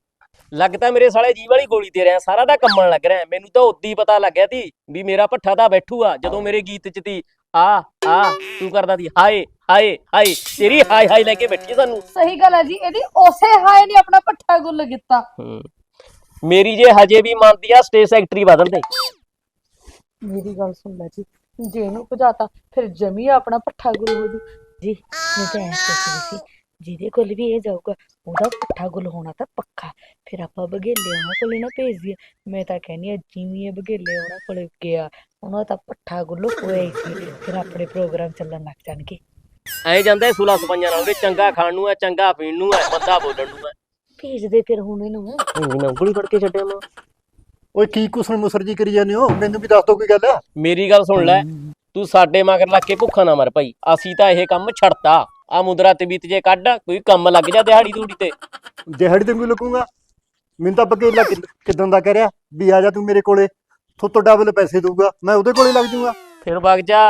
S1: ਲੱਗਦਾ ਮੇਰੇ ਸਾਲੇ ਜੀਵ ਵਾਲੀ ਗੋਲੀ ਤੇ ਰਿਆ ਸਾਰਾ ਦਾ ਕੰਮਣ ਲੱਗ ਰਿਹਾ ਮੈਨੂੰ ਤਾਂ ਉਦੋਂ ਪਤਾ ਲੱਗਿਆ ਤੀ ਵੀ ਮੇਰਾ ਭੱਠਾ ਤਾਂ ਬੈਠੂਗਾ ਜਦੋਂ ਮੇਰੇ ਗੀਤ ਚ ਤੀ। ਆ ਆ ਤੂੰ ਕਰਦਾ ਤੀ ਹਾਏ ਹਾਏ ਹਾਏ ਤੇਰੀ ਹਾਏ ਹਾਏ ਲੈ ਕੇ ਬੈਠੀ ਸਾਨੂੰ।
S2: ਸਹੀ ਗੱਲ ਹੈ ਜੀ ਇਹਦੀ ਉਸੇ ਹਾਏ ਨੇ ਆਪਣਾ ਪੱਠਾ ਗੁੱਲ ਕੀਤਾ।
S1: ਹੂੰ। ਮੇਰੀ ਜੇ ਹਜੇ ਵੀ ਮੰਨਦੀ ਆ ਸਟੇਜ ਸੈਕਟਰੀ ਬਦਲ ਦੇ।
S2: ਮੇਰੀ ਗੱਲ ਸੁਣ ਲੈ ਜੀ ਜੇ ਇਹਨੂੰ ਭਜਾਤਾ ਫਿਰ ਜਮੀ ਆਪਣਾ ਪੱਠਾ ਗੁੱਲ ਹੋ ਜੂ। ਜੀ ਮੈਂ ਤਾਂ ਐਂ ਸੋਚਦੀ ਸੀ ਜਿਹਦੇ ਕੋਲ ਵੀ ਇਹ ਜਾਊਗਾ ਉਹਦਾ ਪੱਠਾ ਗੁੱਲ ਹੋਣਾ ਤਾਂ ਪੱਕਾ। ਫਿਰ ਆਪਾਂ ਬਗੇਲੇ ਉਹਨਾਂ ਕੋਲੇ ਨਾ ਭੇਜ ਦਈਏ। ਮੈਂ ਤਾਂ ਕਹਿੰਦੀ ਆ ਜਿਵੇਂ ਇਹ ਬਗੇਲੇ ਉਹਨਾਂ ਕੋਲੇ ਗਿਆ ਉਹਨਾਂ ਦਾ ਪੱਠਾ ਗੁੱਲ ਹੋਇਆ ਹੀ ਸੀ ਫਿਰ ਆਪਣੇ ਪ੍ਰੋਗਰਾਮ ਚੱਲਣ ਲੱਗ ਜਾਣਗੇ।
S1: ਐ ਜਾਂਦਾ ਸੁਲਾ ਸਪੰਜਾਂ ਨਾਲ ਉਹਦੇ ਚੰਗਾ ਖਾਣ ਨੂੰ ਐ ਚੰਗਾ ਪੀਣ ਨੂੰ ਐ ਬੰਦਾ ਬੋਲਣ ਨੂੰ ਐ।
S2: ਭੇਜ ਦੇ ਫਿਰ ਹੁਣ ਇਹਨੂੰ।
S1: ਇੰਨੀ ਉਂਗਲੀ ਫੜ ਕੇ ਛੱਡਿਆ ਮੈਂ।
S4: ਓਏ ਕੀ ਕੁਸਣ ਮੁਸਰ ਜੀ ਕਰੀ ਜਾਂਦੇ ਹੋ? ਮੈਨੂੰ ਵੀ ਦੱਸ ਦੋ ਕੋਈ ਗੱਲ।
S1: ਮੇਰੀ ਗੱਲ ਸੁਣ ਲੈ ਤੂੰ ਸਾਡੇ ਮਗਰ ਲੱਗ ਕੇ ਭੁੱਖਾ ਨਾ ਮਰ ਭਾਈ। ਅਸੀਂ ਤਾਂ ਇਹ ਕੰਮ ਛੱਡਤਾ। ਆ ਮੁੰਦਰਾ ਤੇ ਬੀਤ ਜੇ ਕੱਢ ਕੋਈ ਕੰਮ ਲੱਗ ਜਾ ਦਿਹਾੜੀ ਦੂੜੀ ਤੇ।
S4: ਦਿਹਾੜੀ ਤੇ ਕੋਈ ਲਕੂੰਗਾ ਮੈਨੂੰ ਤਾਂ ਬਗੇਲਾ ਕਿਦਾਂ ਦਾ ਕਰਿਆ ਵੀ ਆ ਜਾ ਤੂੰ ਮੇਰੇ ਕੋਲੇ। ਥੋਤੋਂ ਡਬਲ ਪੈਸੇ ਦਊਗਾ ਮੈਂ ਉਹਦੇ ਕੋਲੇ ਲੱਗ ਜਾਊਗਾ
S1: ਫਿਰ ਵਗ ਜਾ।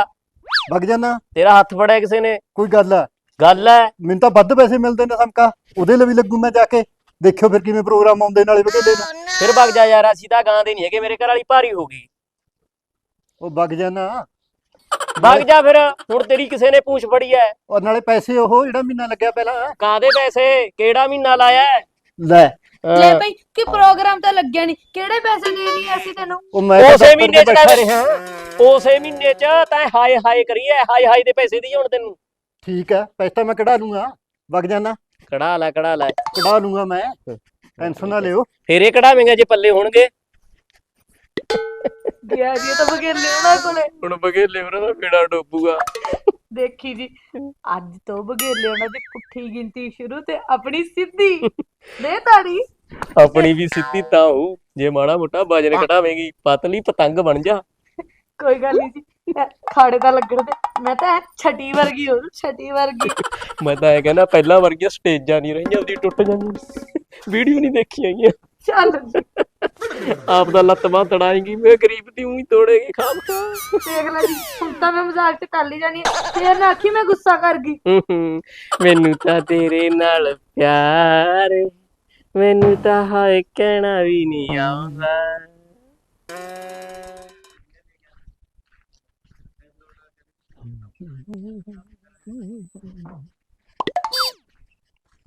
S4: ਵਗ ਜਾਣਾ
S1: ਤੇਰਾ ਹੱਥ ਫੜਿਆ ਕਿਸੇ ਨੇ।
S4: ਕੋਈ ਗੱਲ ਆ।
S1: ਗੱਲ ਐ।
S4: ਮੈਨੂੰ ਤਾਂ ਵੱਧ ਪੈਸੇ ਮਿਲਦੇ ਨੇ ਸਮਕਾ। ਉਹਦੇ ਲਈ ਵੀ ਲੱਗੂ ਮੈਂ ਜਾ ਕੇ। ਦੇਖਿਓ ਫਿਰ ਕਿਵੇਂ ਪ੍ਰੋਗਰਾਮ ਆਉਂਦੇ ਨਾਲੇ ਬਗੇਲੇ ਨੂੰ
S1: ਫਿਰ ਵਗ ਜਾ ਯਾਰ ਅਸੀਂ ਤਾਂ ਗਾਂ ਦੇ ਨਹੀਂ ਹੈਗੇ ਮੇਰੇ ਘਰ ਵਾਲੀ ਭਾਰੀ ਹੋ ਗਈ।
S4: ਉਹ ਵਗ ਜਾਣਾ
S1: ਵਗ ਜਾ ਫਿਰ ਹੁਣ ਤੇਰੀ ਕਿਸੇ ਨੇ ਪੂਛ ਫੜੀ ਐ।
S4: ਔਰ ਨਾਲੇ ਪੈਸੇ ਉਹ ਜਿਹੜਾ ਮਹੀਨਾ ਲੱਗਿਆ ਪਹਿਲਾਂ।
S1: ਕਾਦੇ ਪੈਸੇ? ਕਿਹੜਾ ਮਹੀਨਾ ਲਾਇਆ?
S4: ਲੈ
S2: ਲੈ ਭਾਈ ਕਿ ਪ੍ਰੋਗਰਾਮ ਤਾਂ ਲੱਗਿਆ ਨਹੀਂ ਕਿਹੜੇ ਪੈਸੇ ਦੇ ਦਈਏ ਅਸੀਂ ਤੈਨੂੰ?
S4: ਉਹ ਮੈਂ ਤਾਂ
S1: ਉਸੇ
S4: ਦਫ਼ਤਰ
S1: ਮਹੀਨੇ ਚ
S4: ਬੈਠਾ
S1: ਕਰ-
S4: ਰਿਹਾ।
S1: ਉਸੇ ਮਹੀਨੇ ਚ ਤਾਂ ਹਾਏ ਹਾਏ ਕਰੀਏ ਹਾਏ ਹਾਏ ਦੇ ਪੈਸੇ ਦੀ ਹੁਣ ਤੈਨੂੰ।
S4: ਠੀਕ ਹੈ ਪੈਸੇ ਤਾਂ ਮੈਂ ਕਢਾ ਲੂੰਗਾ। ਵਗ ਜਾਣਾ
S1: ਕਢਾ ਲੈ ਕਢਾ ਲੈ।
S4: ਕਢਾ ਲੂੰਗਾ ਮੈਂ। ਟੈਨਸ਼ਨ ਨਾ ਲਿਓ।
S1: ਫੇਰ ਇਹ ਕਢਾਵੇਂਗਾ ਜੇ ਪੱਲੇ ਹੋਣਗੇ।
S2: ਗਿਆ ਜੀ ਇਹ ਤਾਂ ਬਗੇਲੇ ਉਹਨਾਂ ਕੋਲੇ।
S1: ਹੁਣ ਬਗੇਲੇ ਉਹਨਾਂ ਦਾ ਫੇੜਾ ਡੋਬੂਗਾ।
S2: ਦੇਖੀ ਜੀ। ਅੱਜ ਤੋਂ ਬਗੇਲੇ ਉਹਨਾਂ ਦੀ ਪੁੱਠੀ ਗਿਣਤੀ ਸ਼ੁਰੂ ਤੇ ਆਪਣੀ ਸਿੱਧੀ। (laughs) ਦੇ ਤਾੜੀ।
S1: ਆਪਣੀ ਵੀ ਸਿੱਧੀ ਤਾਂ ਹੋਊ। ਜੇ ਮਾੜਾ ਮੋਟਾ ਵਜਨ ਘਟਾਵੇਂਗੀ ਪਤਲੀ ਪਤੰਗ ਬਣ ਜਾ।
S2: ਕੋਈ ਗੱਲ ਨਹੀਂ ਜੀ ਖਾੜੇ ਤਾਂ ਲੱਗਣ ਦੇ। ਮੈਂ ਤਾਂ ਛਟੀ ਵਰਗੀ ਹੋ ਛਟੀ ਵਰਗੀ।
S1: ਮੈਂ ਤਾਂ ਇਹ ਕਹਿੰਦਾ ਪਹਿਲਾਂ ਵਰਗੀਆਂ ਸਟੇਜਾਂ ਨਹੀਂ ਰਹੀਆਂ ਉਹਦੀ ਟੁੱਟ ਜਾਂਦੀਆਂ ਵੀਡੀਓ ਨਹੀਂ ਦੇਖੀ ਹੈਗੀਆਂ
S2: ਚੱਲ। ਜੀ
S1: ਆਪ ਦਾ ਲੱਤ ਬਾਹ ਤੜਾਏਗੀ ਮੈਂ ਗਰੀਬ ਦੀ ਉਹੀ ਤੋੜੇਗੀ ਖਾਮ। ਖਾ
S2: ਦੇਖ ਲੈ ਜੀ ਹੁਣ ਤਾਂ ਮੈਂ ਮਜ਼ਾਕ ਤੇ ਕਰ ਲਈ ਜਾਨੀ ਆ। ਫੇਰ ਨਾ ਆਖੀ ਮੈਂ ਗੁੱਸਾ ਕਰ ਗਈ।
S1: ਹੂੰ, ਮੈਨੂੰ ਤਾਂ ਤੇਰੇ ਨਾਲ ਪਿਆਰ ਮੈਨੂੰ ਤਾਂ ਹਾਏ ਕਹਿਣਾ ਵੀ ਨਹੀਂ ਆਉਂਦਾ।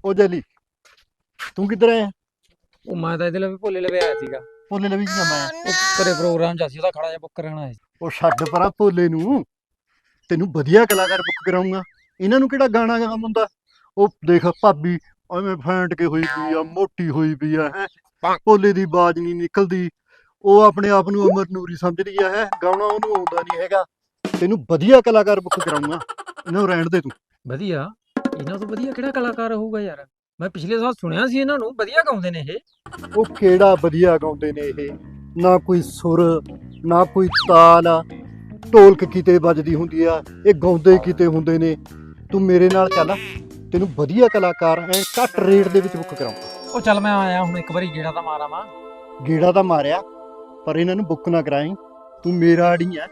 S4: ਉਹ ਜਲੀ ਤੂੰ ਕਿੱਧਰ ਆਇਆ?
S6: ਉਹ ਮੈਂ ਤਾਂ ਇਹਦੇ ਲਈ ਵੀ ਭੋਲੇ ਲਵੇ ਆਇਆ ਸੀਗਾ।
S4: ਭੋਲੇ ਲਵੀ ਜੀ ਮੈਂ?
S6: ਉਹ ਘਰੇ ਪ੍ਰੋਗਰਾਮ ਚ ਸੀ ਉਹਦਾ ਖੜਾ ਜਿਹਾ ਬੁੱਕ ਕਰਾਉਣਾ ਸੀ।
S4: ਉਹ ਛੱਡ ਪਰਾਂ ਭੋਲੇ ਨੂੰ। ਤੈਨੂੰ ਵਧੀਆ ਕਲਾਕਾਰ ਬੁੱਕ ਕਰਾਉਂਗਾ ਇਹਨਾਂ ਨੂੰ ਕਿਹੜਾ ਗਾਣਾ ਗਾਉਣਾ ਹੁੰਦਾ? ਉਹ ਦੇਖ ਭਾਬੀ ਐਵੇਂ ਫੈਂਟ ਕੇ ਹੋਈ ਪਈ ਆ ਮੋਟੀ ਹੋਈ ਪਈ ਆ ਹੈ। ਭੋਲੇ ਦੀ ਆਵਾਜ਼ ਨਹੀਂ ਨਿਕਲਦੀ। ਉਹ ਆਪਣੇ ਆਪ ਨੂੰ ਅਮਰ ਨੂਰੀ ਸਮਝਦੀ ਆ ਹੈ। ਗਾਉਣਾ ਉਹਨੂੰ ਆਉਂਦਾ ਨਹੀਂ ਹੈਗਾ। ਤੈਨੂੰ ਵਧੀਆ ਕਲਾਕਾਰ ਬੁੱਕ ਕਰਾਉਂਗਾ ਇਹਨਾਂ ਨੂੰ ਰਹਿਣ ਦੇ ਤੂੰ।
S6: ਵਧੀਆ? ਇਹਨਾਂ ਤੋਂ ਵਧੀਆ ਕਿਹੜਾ ਕਲਾਕਾਰ ਹੋਊਗਾ ਯਾਰ? ਮੈਂ ਪਿਛਲੇ ਸਾਲ ਸੁਣਿਆ ਸੀ ਇਹਨਾਂ ਨੂੰ ਵਧੀਆ ਗਾਉਂਦੇ ਨੇ ਇਹ।
S4: ਉਹ ਕਿਹੜਾ ਵਧੀਆ ਗਾਉਂਦੇ ਨੇ ਇਹ? ਨਾ ਕੋਈ ਸੁਰ ਨਾ ਕੋਈ ਤਾਲ ਆ। ਢੋਲਕ ਕਿਤੇ ਵੱਜਦੀ ਹੁੰਦੀ ਆ ਇਹ ਗਾਉਂਦੇ ਕਿਤੇ ਹੁੰਦੇ ਨੇ। ਤੂੰ ਮੇਰੇ ਨਾਲ ਚੱਲ ਤੈਨੂੰ ਵਧੀਆ ਕਲਾਕਾਰ ਐ ਘੱਟ ਰੇਟ ਦੇ ਵਿੱਚ ਬੁੱਕ ਕਰਾਉਂਗਾ
S6: ਉਹ ਚੱਲ ਮੈਂ ਆਇਆ ਹੁਣ ਇੱਕ ਵਾਰੀ ਗੇੜਾ ਤਾਂ ਮਾਰਾਂ ਮਾਂ
S4: ਗੇੜਾ ਤਾਂ ਮਾਰਿਆ ਪਰ ਇਹਨਾਂ ਨੂੰ ਬੁੱਕ ਨਾ ਕਰਾਈ। ਤੂੰ ਮੇਰਾ ਆੜੀ ਐ।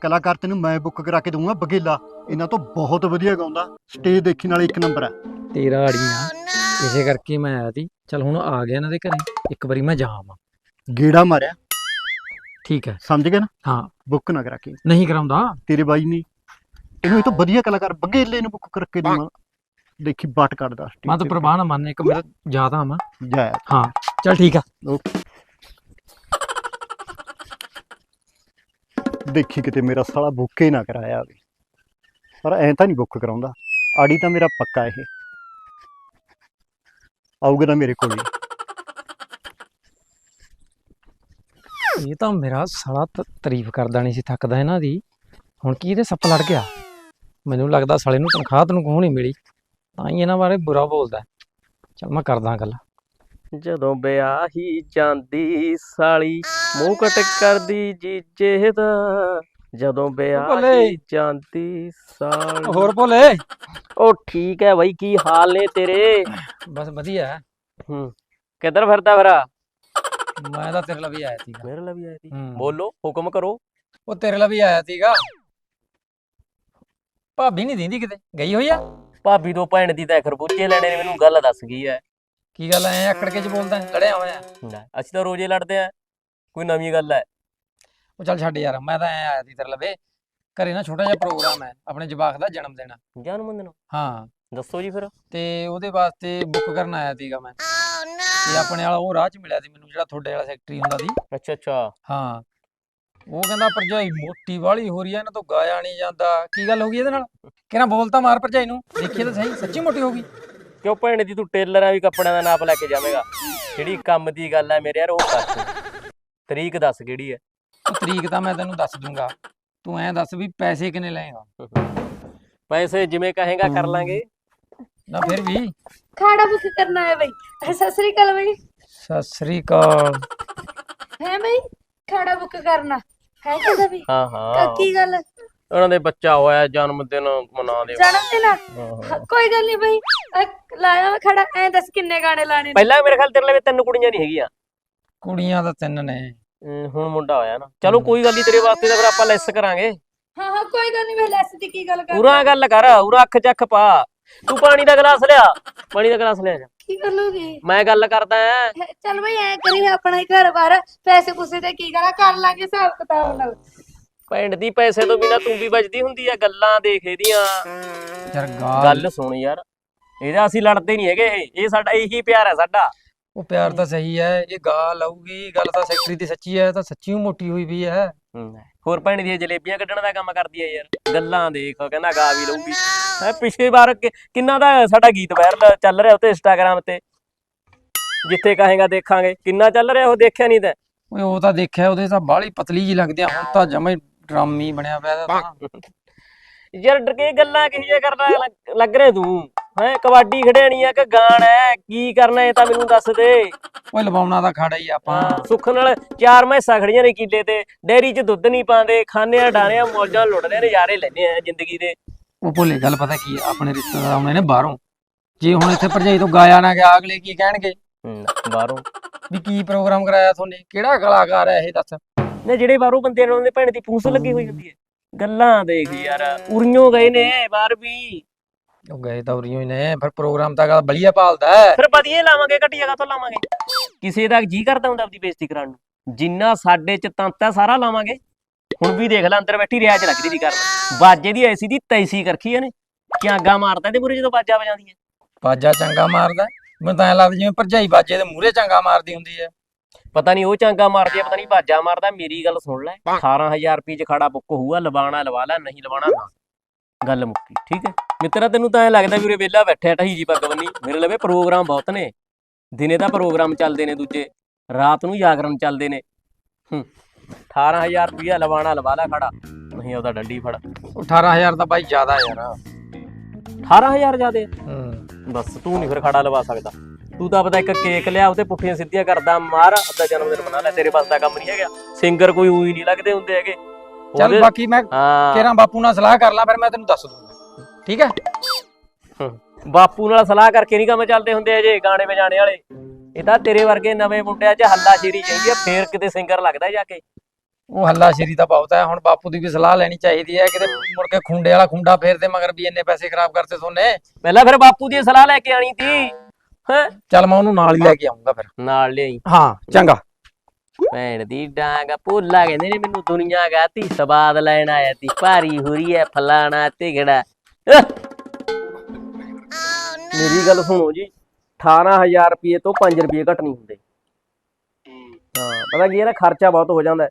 S4: ਕਲਾਕਾਰ ਤੈਨੂੰ ਮੈਂ ਬੁੱਕ ਕਰਾ ਕੇ ਦਊਂਗਾ ਬਗੇਲਾ ਇਹਨਾਂ ਤੋਂ ਬਹੁਤ ਵਧੀਆ ਗਾਉਂਦਾ। ਸਟੇਜ ਦੇਖਣ ਵਾਲੇ ਇੱਕ ਨੰਬਰ ਆ।
S6: ਤੇਰਾ ਅੜੀਆਂ ਇਸੇ ਕਰਕੇ ਮੈਂ ਆਇਆ ਸੀ। ਚੱਲ ਹੁਣ ਆ ਗਿਆ ਇਹਨਾਂ ਦੇ ਘਰੇ। ਇੱਕ ਵਾਰੀ ਮੈਂ ਜਾਵਾਂ
S4: ਗੇੜਾ ਮਾਰਿਆ।
S6: ਠੀਕ ਹੈ।
S4: ਸਮਝ ਗਿਆ ਨਾ?
S6: ਹਾਂ।
S4: ਬੁੱਕ ਨਾ ਕਰਾ ਕੇ।
S6: ਨਹੀਂ ਕਰਾਉਂਦਾ।
S4: ਤੇਰੇ ਬਾਈ ਨੇ। ਇਹਨੂੰ ਇਹ ਤੋਂ ਵਧੀਆ ਕਲਾਕਾਰ ਬਗੇਲੇ ਨੂੰ ਬੁੱਕ ਕਰਕੇ ਦਊਂਗਾ ਦੇਖੀ ਬਾਟ ਕੱਢਦਾ
S6: ਮੈਂ ਤਾਂ ਪ੍ਰਵਾਹ ਨਾ ਮੰਨ ਇੱਕ ਮੇਰਾ ਜ਼ਿਆਦਾ ਮੈਂ।
S4: ਜਾਇਆ
S6: ਹਾਂ। ਚੱਲ ਠੀਕ ਆ।
S4: ਦੇਖੀ ਕਿਤੇ ਮੇਰਾ ਸਾਲਾ ਬੁੱਕ ਹੀ ਨਾ ਕਰਾਇਆ ਹੋਵੇ। ਪਰ ਐਂ ਤਾਂ ਨਹੀਂ ਬੁੱਕ ਕਰਾਉਂਦਾ। ਆੜੀ ਤਾਂ ਮੇਰਾ ਪੱਕਾ ਇਹ। ਆਊਗਾ ਤਾਂ ਮੇਰੇ ਕੋਲ ਹੀ।
S6: ਇਹ ਤਾਂ ਮੇਰਾ ਸਾਲਾ ਤ- ਤਾਰੀਫ ਕਰਦਾ ਨਹੀਂ ਸੀ ਥੱਕਦਾ ਇਹਨਾਂ ਦੀ। ਹੁਣ ਕੀ ਇਹਦੇ ਸੱਪ ਲੜ ਗਿਆ? ਮੈਨੂੰ ਲੱਗਦਾ ਸਾਲੇ ਨੂੰ ਤਨਖਾਹ ਤੈਨੂੰ ਕੋਹ ਨਹੀਂ ਮਿਲੀ। ਤਾਂ ਹੀ ਇਹਨਾਂ ਬਾਰੇ ਬੁਰਾ ਬੋਲਦਾ। ਹੈ। ਚੱਲ ਮੈਂ ਕਰਦਾ ਗੱਲ।
S1: ਜਦੋਂ ਵਿਆਹੀ ਜਾਂਦੀ ਸਾਲੀ ਮੂੰਹ ਕਟ ਕਰਦੀ ਜੀਜੇ ਦਾ ਜਦੋਂ ਵਿਆਹੀ
S6: ਭੋਲੇ।
S1: ਜਾਂਦੀ ਸਾਲੀ
S6: ਹੋਰ ਭੋਲੇ।
S1: ਉਹ ਠੀਕ ਹੈ ਬਾਈ ਕੀ ਹਾਲ ਨੇ ਤੇਰੇ?
S6: ਬਸ ਵਧੀਆ। ਹੈ।
S1: ਹੂੰ ਕਿੱਧਰ ਫਿਰਦਾ ਫਿਰਾ?
S6: ਮੈਂ ਤਾਂ ਤੇਰੇ ਲਈ ਆਇਆ ਸੀਗਾ।
S1: ਮੇਰੇ ਲਈ ਆਈ ਸੀ।
S6: ਹੂੰ।
S1: ਬੋਲੋ ਹੁਕਮ ਕਰੋ।
S6: ਉਹ ਤੇਰੇ ਲਈ ਵੀ ਆਇਆ ਸੀਗਾ। ਭਾਬੀ ਨਹੀਂ ਦਿੰਦੀ ਕਿਤੇ? ਗਈ ਹੋਈ ਆ?
S1: ਭਾਬੀ ਤੋਂ ਭੈਣ ਦੀ ਤਾਂ ਖਰਬੂਜੇ ਲੈਣੇ ਨੇ ਮੈਨੂੰ ਗੱਲ ਦੱਸ ਗਈ ਐ
S6: ਕੀ ਗੱਲ ਐ ਆਕੜ ਕੇ ਚ ਬੋਲਦਾ ਹੈ? ਲੜਿਆ ਹੋਇਆ।
S1: ਅਸੀਂ ਤਾਂ ਰੋਜ਼ੇ ਲੜਦੇ ਆ ਕੋਈ ਨਵੀਂ ਗੱਲ ਐ
S6: ਉਹ ਚੱਲ ਛੱਡ ਯਾਰ ਮੈਂ ਤਾਂ ਐ ਆਇਆ ਸੀ ਤੇਰੇ ਲਵੇ। ਘਰੇ ਨਾ ਛੋਟਾ ਜਿਹਾ ਪ੍ਰੋਗਰਾਮ ਹੈ ਆਪਣੇ ਜਵਾਕ ਦਾ ਜਨਮ ਦਿਨ। ਆ।
S1: ਜਨਮ ਦਿਨ
S6: ਹਾਂ।
S1: ਦੱਸੋ ਜੀ ਫਿਰ।
S6: ਤੇ ਉਹਦੇ ਵਾਸਤੇ ਬੁੱਕ ਕਰਨ ਆਇਆ ਸੀਗਾ ਮੈਂ। ਤੇ ਆਪਣੇ ਵਾਲਾ ਉਹ ਰਾਹ ਚ ਮਿਲਿਆ ਸੀ ਮੈਨੂੰ ਜਿਹੜਾ ਤੁਹਾਡੇ ਵਾਲਾ ਸੈਕਟਰੀ ਹੁੰਦਾ ਸੀ।
S1: ਅੱਛਾ ਅੱਛਾ।
S6: ਹਾਂ। ਉਹ ਕਹਿੰਦਾ ਭਰਜਾਈ ਮੋਟੀ ਵਾਲੀ ਹੋ ਰਹੀ ਐ ਇਹਨਾਂ ਤੋਂ ਗਾਇਆ ਨਹੀਂ ਜਾਂਦਾ। ਕੀ ਗੱਲ ਹੋ ਗਈ ਇਹਦੇ ਨਾਲ? ਕਿਹਨਾਂ ਬੋਲ ਤਾਂ ਮਾਰ ਭਰਜਾਈ ਨੂੰ? ਦੇਖੀਏ ਤਾਂ ਸਹੀ ਸੱਚੀ ਮੋਟੀ ਹੋ ਗਈ।
S1: ਕਿਉਂ ਭੈਣ ਦੀ ਤੂੰ ਟੇਲਰਾਂ ਵੀ ਕੱਪੜਿਆਂ ਦਾ ਨਾਪ ਲੈ ਕੇ ਜਾਵੇਂਗਾ। ਜਿਹੜੀ ਕੰਮ ਦੀ ਗੱਲ ਐ ਮੇਰੇ ਯਾਰ ਉਹ ਕਰ ਤੂੰ ਤਰੀਕ ਦੱਸ ਕਿਹੜੀ ਐ
S6: ਉਹ ਤਰੀਕ ਤਾਂ ਮੈਂ ਤੈਨੂੰ ਦੱਸ ਦੂੰਗਾ। ਤੂੰ ਐਂ ਦੱਸ ਵੀ ਪੈਸੇ ਕਿੰਨੇ ਲਏਗਾ (laughs)
S1: ਪੈਸੇ ਜਿਵੇਂ ਕਹੇਗਾ ਕਰ ਲਾਂਗੇ।
S6: ਨਾ ਫਿਰ ਵੀ।
S2: ਖਾੜਾ ਬੁੱਕ ਕਰਨਾ ਹੈ ਬਈ। ਸਤਿ ਸ੍ਰੀ ਅਕਾਲ ਬਈ।
S6: ਸਤਿ ਸ੍ਰੀ ਅਕਾਲ।
S2: ਹੈ ਬਈ? ਖਾੜਾ ਬੁੱਕ ਕਰਨਾ। ਹੈ ਕਦਾ ਵੀ।
S1: ਹਾਂ ਹਾਂ।
S2: ਕੀ ਗੱਲ?
S1: ਉਹਨਾਂ ਦੇ ਬੱਚਾ ਹੋਇਆ ਜਨਮ ਦਿਨ ਮਨਾ ਦੇ
S2: ਜਨਮ ਦਿਨ। ਕੋਈ ਗੱਲ ਨਹੀਂ ਬਈ। ਲਾਇਆ ਮੈਂ ਖੜਾ। ਐ ਦੱਸ ਕਿੰਨੇ ਗਾਣੇ ਲਾਣੇ ਨੇ।
S1: ਪਹਿਲਾਂ ਮੇਰੇ ਖਿਆਲ ਤੇਰੇ ਲਈ ਤਿੰਨ ਕੁੜੀਆਂ ਨਹੀਂ ਹੈਗੀਆਂ।
S6: ਕੁੜੀਆਂ ਤਾਂ ਤਿੰਨ ਨੇ।
S1: ਅਮ, ਹੁਣ ਮੁੰਡਾ ਹੋਇਆ ਨਾ। ਚਲੋ ਕੋਈ ਗੱਲ ਨਹੀਂ ਤੇਰੇ ਵਾਸਤੇ ਤਾਂ ਫਿਰ ਆਪਾਂ ਲੈਸ ਕਰਾਂਗੇ।
S2: ਹਾਂ ਹਾਂ ਕੋਈ ਗੱਲ ਨਹੀਂ ਵੇ ਲੈਸ ਦੀ ਕੀ ਗੱਲ ਕਰ
S1: ਪੂਰਾ ਗੱਲ ਕਰ ਉਰਾ ਅੱਖ ਚੱਖ ਪਾ। ਤੂੰ ਪਾਣੀ ਦਾ ਗਲਾਸ ਲਿਆ ਪਾਣੀ ਦਾ ਗਲਾਸ ਲਿਆ ਜਾ।
S2: ਕੀ ਕਰ ਲੋਗੇ
S1: ਮੈਂ ਗੱਲ ਕਰਦਾ ਐ।
S2: ਚੱਲ ਬਈ ਐ ਕਰੀ ਆਪਣਾ ਹੀ ਘਰ ਬਾਰ ਪੈਸੇ ਪੂਸੇ ਤੇ ਕੀ ਕਰਾਂ ਕਰ ਲਾਂਗੇ ਹਿਸਾਬ ਕਿਤਾਬ ਨਾਲ।
S1: ਪਿੰਡ ਦੀ ਪੈਸੇ ਤੋਂ ਬਿਨਾ ਤੂੰ ਵੀ ਬਚਦੀ ਹੁੰਦੀ ਆ ਗੱਲਾਂ ਦੇਖ ਇਹਦੀਆਂ।
S6: ਯਾਰ ਗਾਲ।
S1: ਗੱਲ ਸੁਣ ਯਾਰ ਇਹਦਾ ਅਸੀਂ ਲੜਦੇ ਨਹੀਂ ਹੈਗੇ ਇਹ ਇਹ ਸਾਡਾ ਇਹੀ ਪਿਆਰ ਹੈ ਸਾਡਾ।
S6: ਉਹ ਪਿਆਰ ਤਾਂ ਸਹੀ ਹੈ ਇਹ ਗਾਲ ਆਊਗੀ ਗੱਲ ਤਾਂ ਸੈਕਟਰੀ ਦੀ ਸੱਚੀ ਹੈ ਇਹ ਤਾਂ ਸੱਚੀ ਓ ਮੋਟੀ ਹੋਈ ਵੀ ਹੈ।
S1: ਹੋਰ ਭੈਣ ਦੀਆਂ ਜਲੇਬੀਆਂ ਕੱਢਣ ਦਾ ਕੰਮ ਕਰਦੀ ਹੈ ਯਾਰ। ਗੱਲਾਂ ਦੇਖ ਕਹਿੰਦਾ ਗਾ ਵੀ ਲਊਗੀ। ਹੈ ਪਿਛਲੀ ਵਾਰ ਕਿ- ਕਿੰਨਾ ਦਾ ਸਾਡਾ ਗੀਤ ਵਾਇਰਲ ਚੱਲ ਰਿਹਾ ਉੱਤੇ ਇੰਸਟਾਗ੍ਰam ਤੇ? ਜਿੱਥੇ ਕਹੇਗਾ ਦੇਖਾਂਗੇ। ਕਿੰਨਾ ਚੱਲ ਰਿਹਾ ਉਹ ਦੇਖਿਆ ਨਹੀਂ ਤਾਂ?
S6: ਓਏ ਉਹ ਤਾਂ ਦੇਖਿਆ ਉਹਦੇ ਤਾਂ ਬਾਹਲੀ ਪਤਲੀ ਜੀ ਲੱਗਦੀ ਆ ਹੁਣ ਤਾਂ ਜਮੇ ਡਰਾਮੀ ਬਣਿਆ ਪਿਆ ਇਹਦਾ ਤਾਂ।
S1: ਯਾਰ ਡਰਕੇ ਗੱਲਾਂ ਕਿਹੋ ਕਰਦਾ ਲੱਗ- ਲੱਗ ਰਿਹਾ ਤੂੰ। ਹੈ ਕਬੱਡੀ ਖੜਿਆਣੀ ਆ ਕਿ ਗਾਣ ਹੈ ਕੀ ਕਰਨਾ ਇਹ ਤਾਂ ਮੈਨੂੰ ਦੱਸ ਦੇ।
S6: ਓਏ ਲਵਾਉਣਾ ਤਾਂ ਖਾੜਾ ਹੀ ਆ ਆਪਾਂ।
S1: ਸੁੱਖ ਨਾਲ ਚਾਰ ਮੈਸਾਂ ਖੜੀਆਂ ਨੇ ਕੀਲੇ ਤੇ। ਡੈਰੀ 'ਚ ਦੁੱਧ ਨਹੀਂ ਪਾਉਂਦੇ ਖਾਣੇ ਆ ਡਾਣੇ ਆ ਮੌਜਾਂ ਲੁੱਟਦੇ ਆ ਨਜ਼ਾਰੇ ਲੈਂਦੇ ਆ ਜ਼ਿੰਦਗੀ ਦੇ।
S6: ਉਹ ਭੁੱਲੇ ਗੱਲ ਪਤਾ ਕੀ ਆਪਣੇ ਰਿਸ਼ਤੇਦਾਰ ਆਉਣੇ ਨੇ ਬਾਹਰੋਂ। ਜੇ ਹੁਣ ਇੱਥੇ ਭਰਜਾਈ ਤੋਂ ਗਾਇਆ ਨਾ ਗਿਆ ਅਗਲੇ ਕੀ ਕਹਿਣਗੇ?
S1: ਹਮ, ਬਾਹਰੋਂ।
S6: ਵੀ ਕੀ ਪ੍ਰੋਗਰਾਮ ਕਰਾਇਆ ਤੁਹਾਨੇ? ਕਿਹੜਾ ਕਲਾਕਾਰ ਹੈ ਇਹ ਦੱਸ।
S1: ਨੇ ਜਿਹੜੇ ਬਾਹਰੋਂ ਬੰਦੇ ਨੇ ਉਹਨਾਂ ਦੇ ਭੈਣ ਦੀ ਪੂੰਛ ਲੱਗੀ ਹੋਈ ਹੁੰਦੀ ਹੈ ਗੱਲਾਂ ਦੇਖ ਯਾਰ ਉਰੀਓ ਗਏ ਨੇ ਬਾਹਰ ਵੀ।
S6: ਉਹ ਗਏ ਤਾਂ ਉਰੀਓ ਹੀ ਨੇ? ਫਿਰ ਪ੍ਰੋਗਰਾਮ ਤਾਂ ਅਗਲਾ ਬਲੀਆ ਪਾਲਦਾ ਹੈ।
S1: ਫਿਰ ਵਧੀਆ ਹੀ ਲਾਵਾਂਗੇ ਘਟੀਆ ਕਾਤੋਂ ਲਾਵਾਂਗੇ? ਕਿਸੇ ਦਾ ਜੀ ਕਰਦਾ ਹੁੰਦਾ ਆਪਦੀ ਬੇਇੱਜ਼ਤੀ ਕਰਾਉਣ ਨੂੰ। ਜਿੰਨਾ ਸਾਡੇ ਚ ਤੰਤ ਹੈ ਸਾਰਾ ਲਾਵਾਂਗੇ। ਹੁਣ ਵੀ ਦੇਖ ਲੈ ਅੰਦਰ ਬੈਠੀ ਰਿਆਜ ਲੱਗਦੀ ਨਹੀਂ ਕਰਨ। ਬਾਜੇ ਦੀ ਐਸੀ ਦੀ ਤੈਸੀ ਕਰਖੀ ਇਹਨੇ ਕਿਆਗਾ ਮਾਰਦਾ ਇਹਦੇ ਮੂਰੇ ਜਦੋਂ ਬਾਜਾ ਵਜਾਉਂਦੀ ਹੈ
S6: ਬਾਜਾ ਚੰਗਾ ਮਾਰਦਾ। ਮੈਨੂੰ ਤਾਂ ਐ ਲੱਗਦਾ ਜਿਵੇਂ ਭਰਜਾਈ ਬਾਜੇ ਦੇ ਮੂਹਰੇ ਚੰਗਾ ਮਾਰਦੀ ਹੁੰਦੀ ਹੈ
S1: ਪਤਾ ਨਹੀਂ ਉਹ ਚਾਂਗਾ ਮਾਰਦੀ ਹੈ ਪਤਾ ਨਹੀਂ ਬਾਜਾ ਮਾਰਦਾ। ਮੇਰੀ ਗੱਲ ਸੁਣ ਲੈ 18000 ਰੁਪਏ ਚ ਖੜਾ ਬੁੱਕ ਹੋਊਗਾ ਲਵਾਣਾ ਲਵਾ ਲੈ ਨਹੀਂ ਲਵਾਣਾ ਨਾ। ਗੱਲ ਮੁੱਕੀ ਠੀਕ ਹੈ? ਮਿੱਤਰਾ ਤੈਨੂੰ ਤਾਂ ਐ ਲੱਗਦਾ ਵੀ ਉਰੇ ਵਿਹਲਾ ਬੈਠਿਆ ਢਹੀ ਜੀ ਪੱਗ ਬੰਨੀ। ਮੇਰੇ ਲਵੇ ਪ੍ਰੋਗਰਾਮ ਬਹੁਤ ਨੇ। ਦਿਨੇ ਤਾਂ ਪ੍ਰੋਗਰਾਮ ਚੱਲਦੇ ਨੇ ਦੂਜੇ। ਰਾਤ ਨੂੰ ਜਾਗਰਣ ਚੱਲਦੇ ਨੇ। ਹੂੰ 18000 ਰੁਪਇਆ ਲਵਾਣਾ ਲਵਾ ਲੈ ਖੜਾ। ਨਹੀਂ ਉਹਦਾ ਡੰਡੀ ਫੜ।
S6: ਉਹ 18000 ਤਾਂ ਬਾਈ ਜ਼ਿਆਦਾ ਯਾਰ।
S1: 18000 ਜਾਦੇ
S6: ਹੂੰ।
S1: ਬਸ ਤੂੰ ਨਹੀਂ ਫਿਰ ਖੜਾ ਲਵਾ ਸਕਦਾ। ਤੂੰ ਤਾਂ ਪਤਾ ਇੱਕ ਕੇਕ ਲਿਆ ਉਹਤੇ ਪੁੱਠੀਆਂ ਸਿੱਧੀਆਂ ਕਰਦਾ ਮਾਰ ਆਪਦਾ ਜਨਮ ਦਿਨ ਮਨਾ ਲੈ ਤੇਰੇ ਪਾਸ ਦਾ ਕੰਮ ਨਹੀਂ ਹੈਗਾ। ਸਿੰਗਰ ਕੋਈ ਉਹੀ ਨਹੀਂ ਲੱਗਦੇ ਹੁੰਦੇ ਹੈਗੇ।
S6: ਚੱਲ ਬਾਕੀ ਮੈਂ ਕਿਹੜਾ ਬਾਪੂ ਨਾਲ ਸਲਾਹ ਕਰ ਲਾਂ ਫਿਰ ਮੈਂ ਤੈਨੂੰ ਦੱਸ ਦੂੰਗਾ। ਠੀਕ ਹੈ?
S1: ਬਾਪੂ ਨਾਲ ਸਲਾਹ ਕਰਕੇ ਨਹੀਂ ਕੰਮ ਚੱਲਦੇ ਹੁੰਦੇ ਅਜੇ ਗਾਣੇ ਵਜਾਣੇ ਵਾਲੇ। ਇਹ ਤਾਂ ਤੇਰੇ ਵਰਗੇ ਨਵੇਂ ਮੁੰਡਿਆਂ 'ਚ ਹੱਲਾ ਸ਼ੇਰੀ ਚਾਹੀਦੀ ਆ ਫੇਰ ਕਿਤੇ ਸਿੰਗਰ ਲੱਗਦਾ ਜਾ ਕੇ।
S6: ਉਹ ਹੱਲਾ ਸ਼ੇਰੀ ਤਾਂ ਬਹੁਤ ਹੈ ਹੁਣ ਬਾਪੂ ਦੀ ਵੀ ਸਲਾਹ ਲੈਣੀ ਚਾਹੀਦੀ ਹੈ ਕਿਤੇ ਮੁੜ ਕੇ ਖੁੰਡੇ ਵਾਲਾ ਖੁੰਡਾ ਫੇਰਦੇ ਮਗਰ ਵੀ ਇੰਨੇ ਪੈਸੇ ਖਰਾਬ ਕਰਤੇ ਸੋਨੇ।
S1: ਪਹਿਲਾਂ ਫਿਰ ਬਾਪੂ ਦੀ ਸਲਾਹ ਲੈ ਕੇ ਆਣੀ ਤੀ ਹੈ?
S6: ਚੱਲ ਮੈਂ ਉਹਨੂੰ ਨਾਲ ਹੀ ਲੈ ਕੇ ਆਉਂਗਾ ਫਿਰ।
S1: ਨਾਲ ਲਿਆਈ।
S6: ਹਾਂ ਚੰਗਾ।
S1: ਭੈਣ ਦੀ ਡਾਂਗ ਭੋਲਾ ਕਹਿੰਦੇ ਨੇ ਮੈਨੂੰ ਦੁਨੀਆ ਗਾਤੀ ਸਵਾਦ ਲੈਣ ਆਇਆ ਤੀ ਭਾਰੀ ਹੁਰੀ ਐ ਫਲਾਣਾ ਤਿਗੜਾ। ਅਹ! ਮੇਰੀ ਗੱਲ ਸੁਣੋ ਜੀ 18000 ਰੁਪਏ ਤੋਂ 5 ਰੁਪਏ ਘੱਟ ਨਹੀਂ ਹੁੰਦੇ। ਹਾਂ ਪਤਾ ਕੀ ਹੈ ਨਾ ਖਰਚਾ ਬਹੁਤ ਹੋ ਜਾਂਦਾ ਹੈ।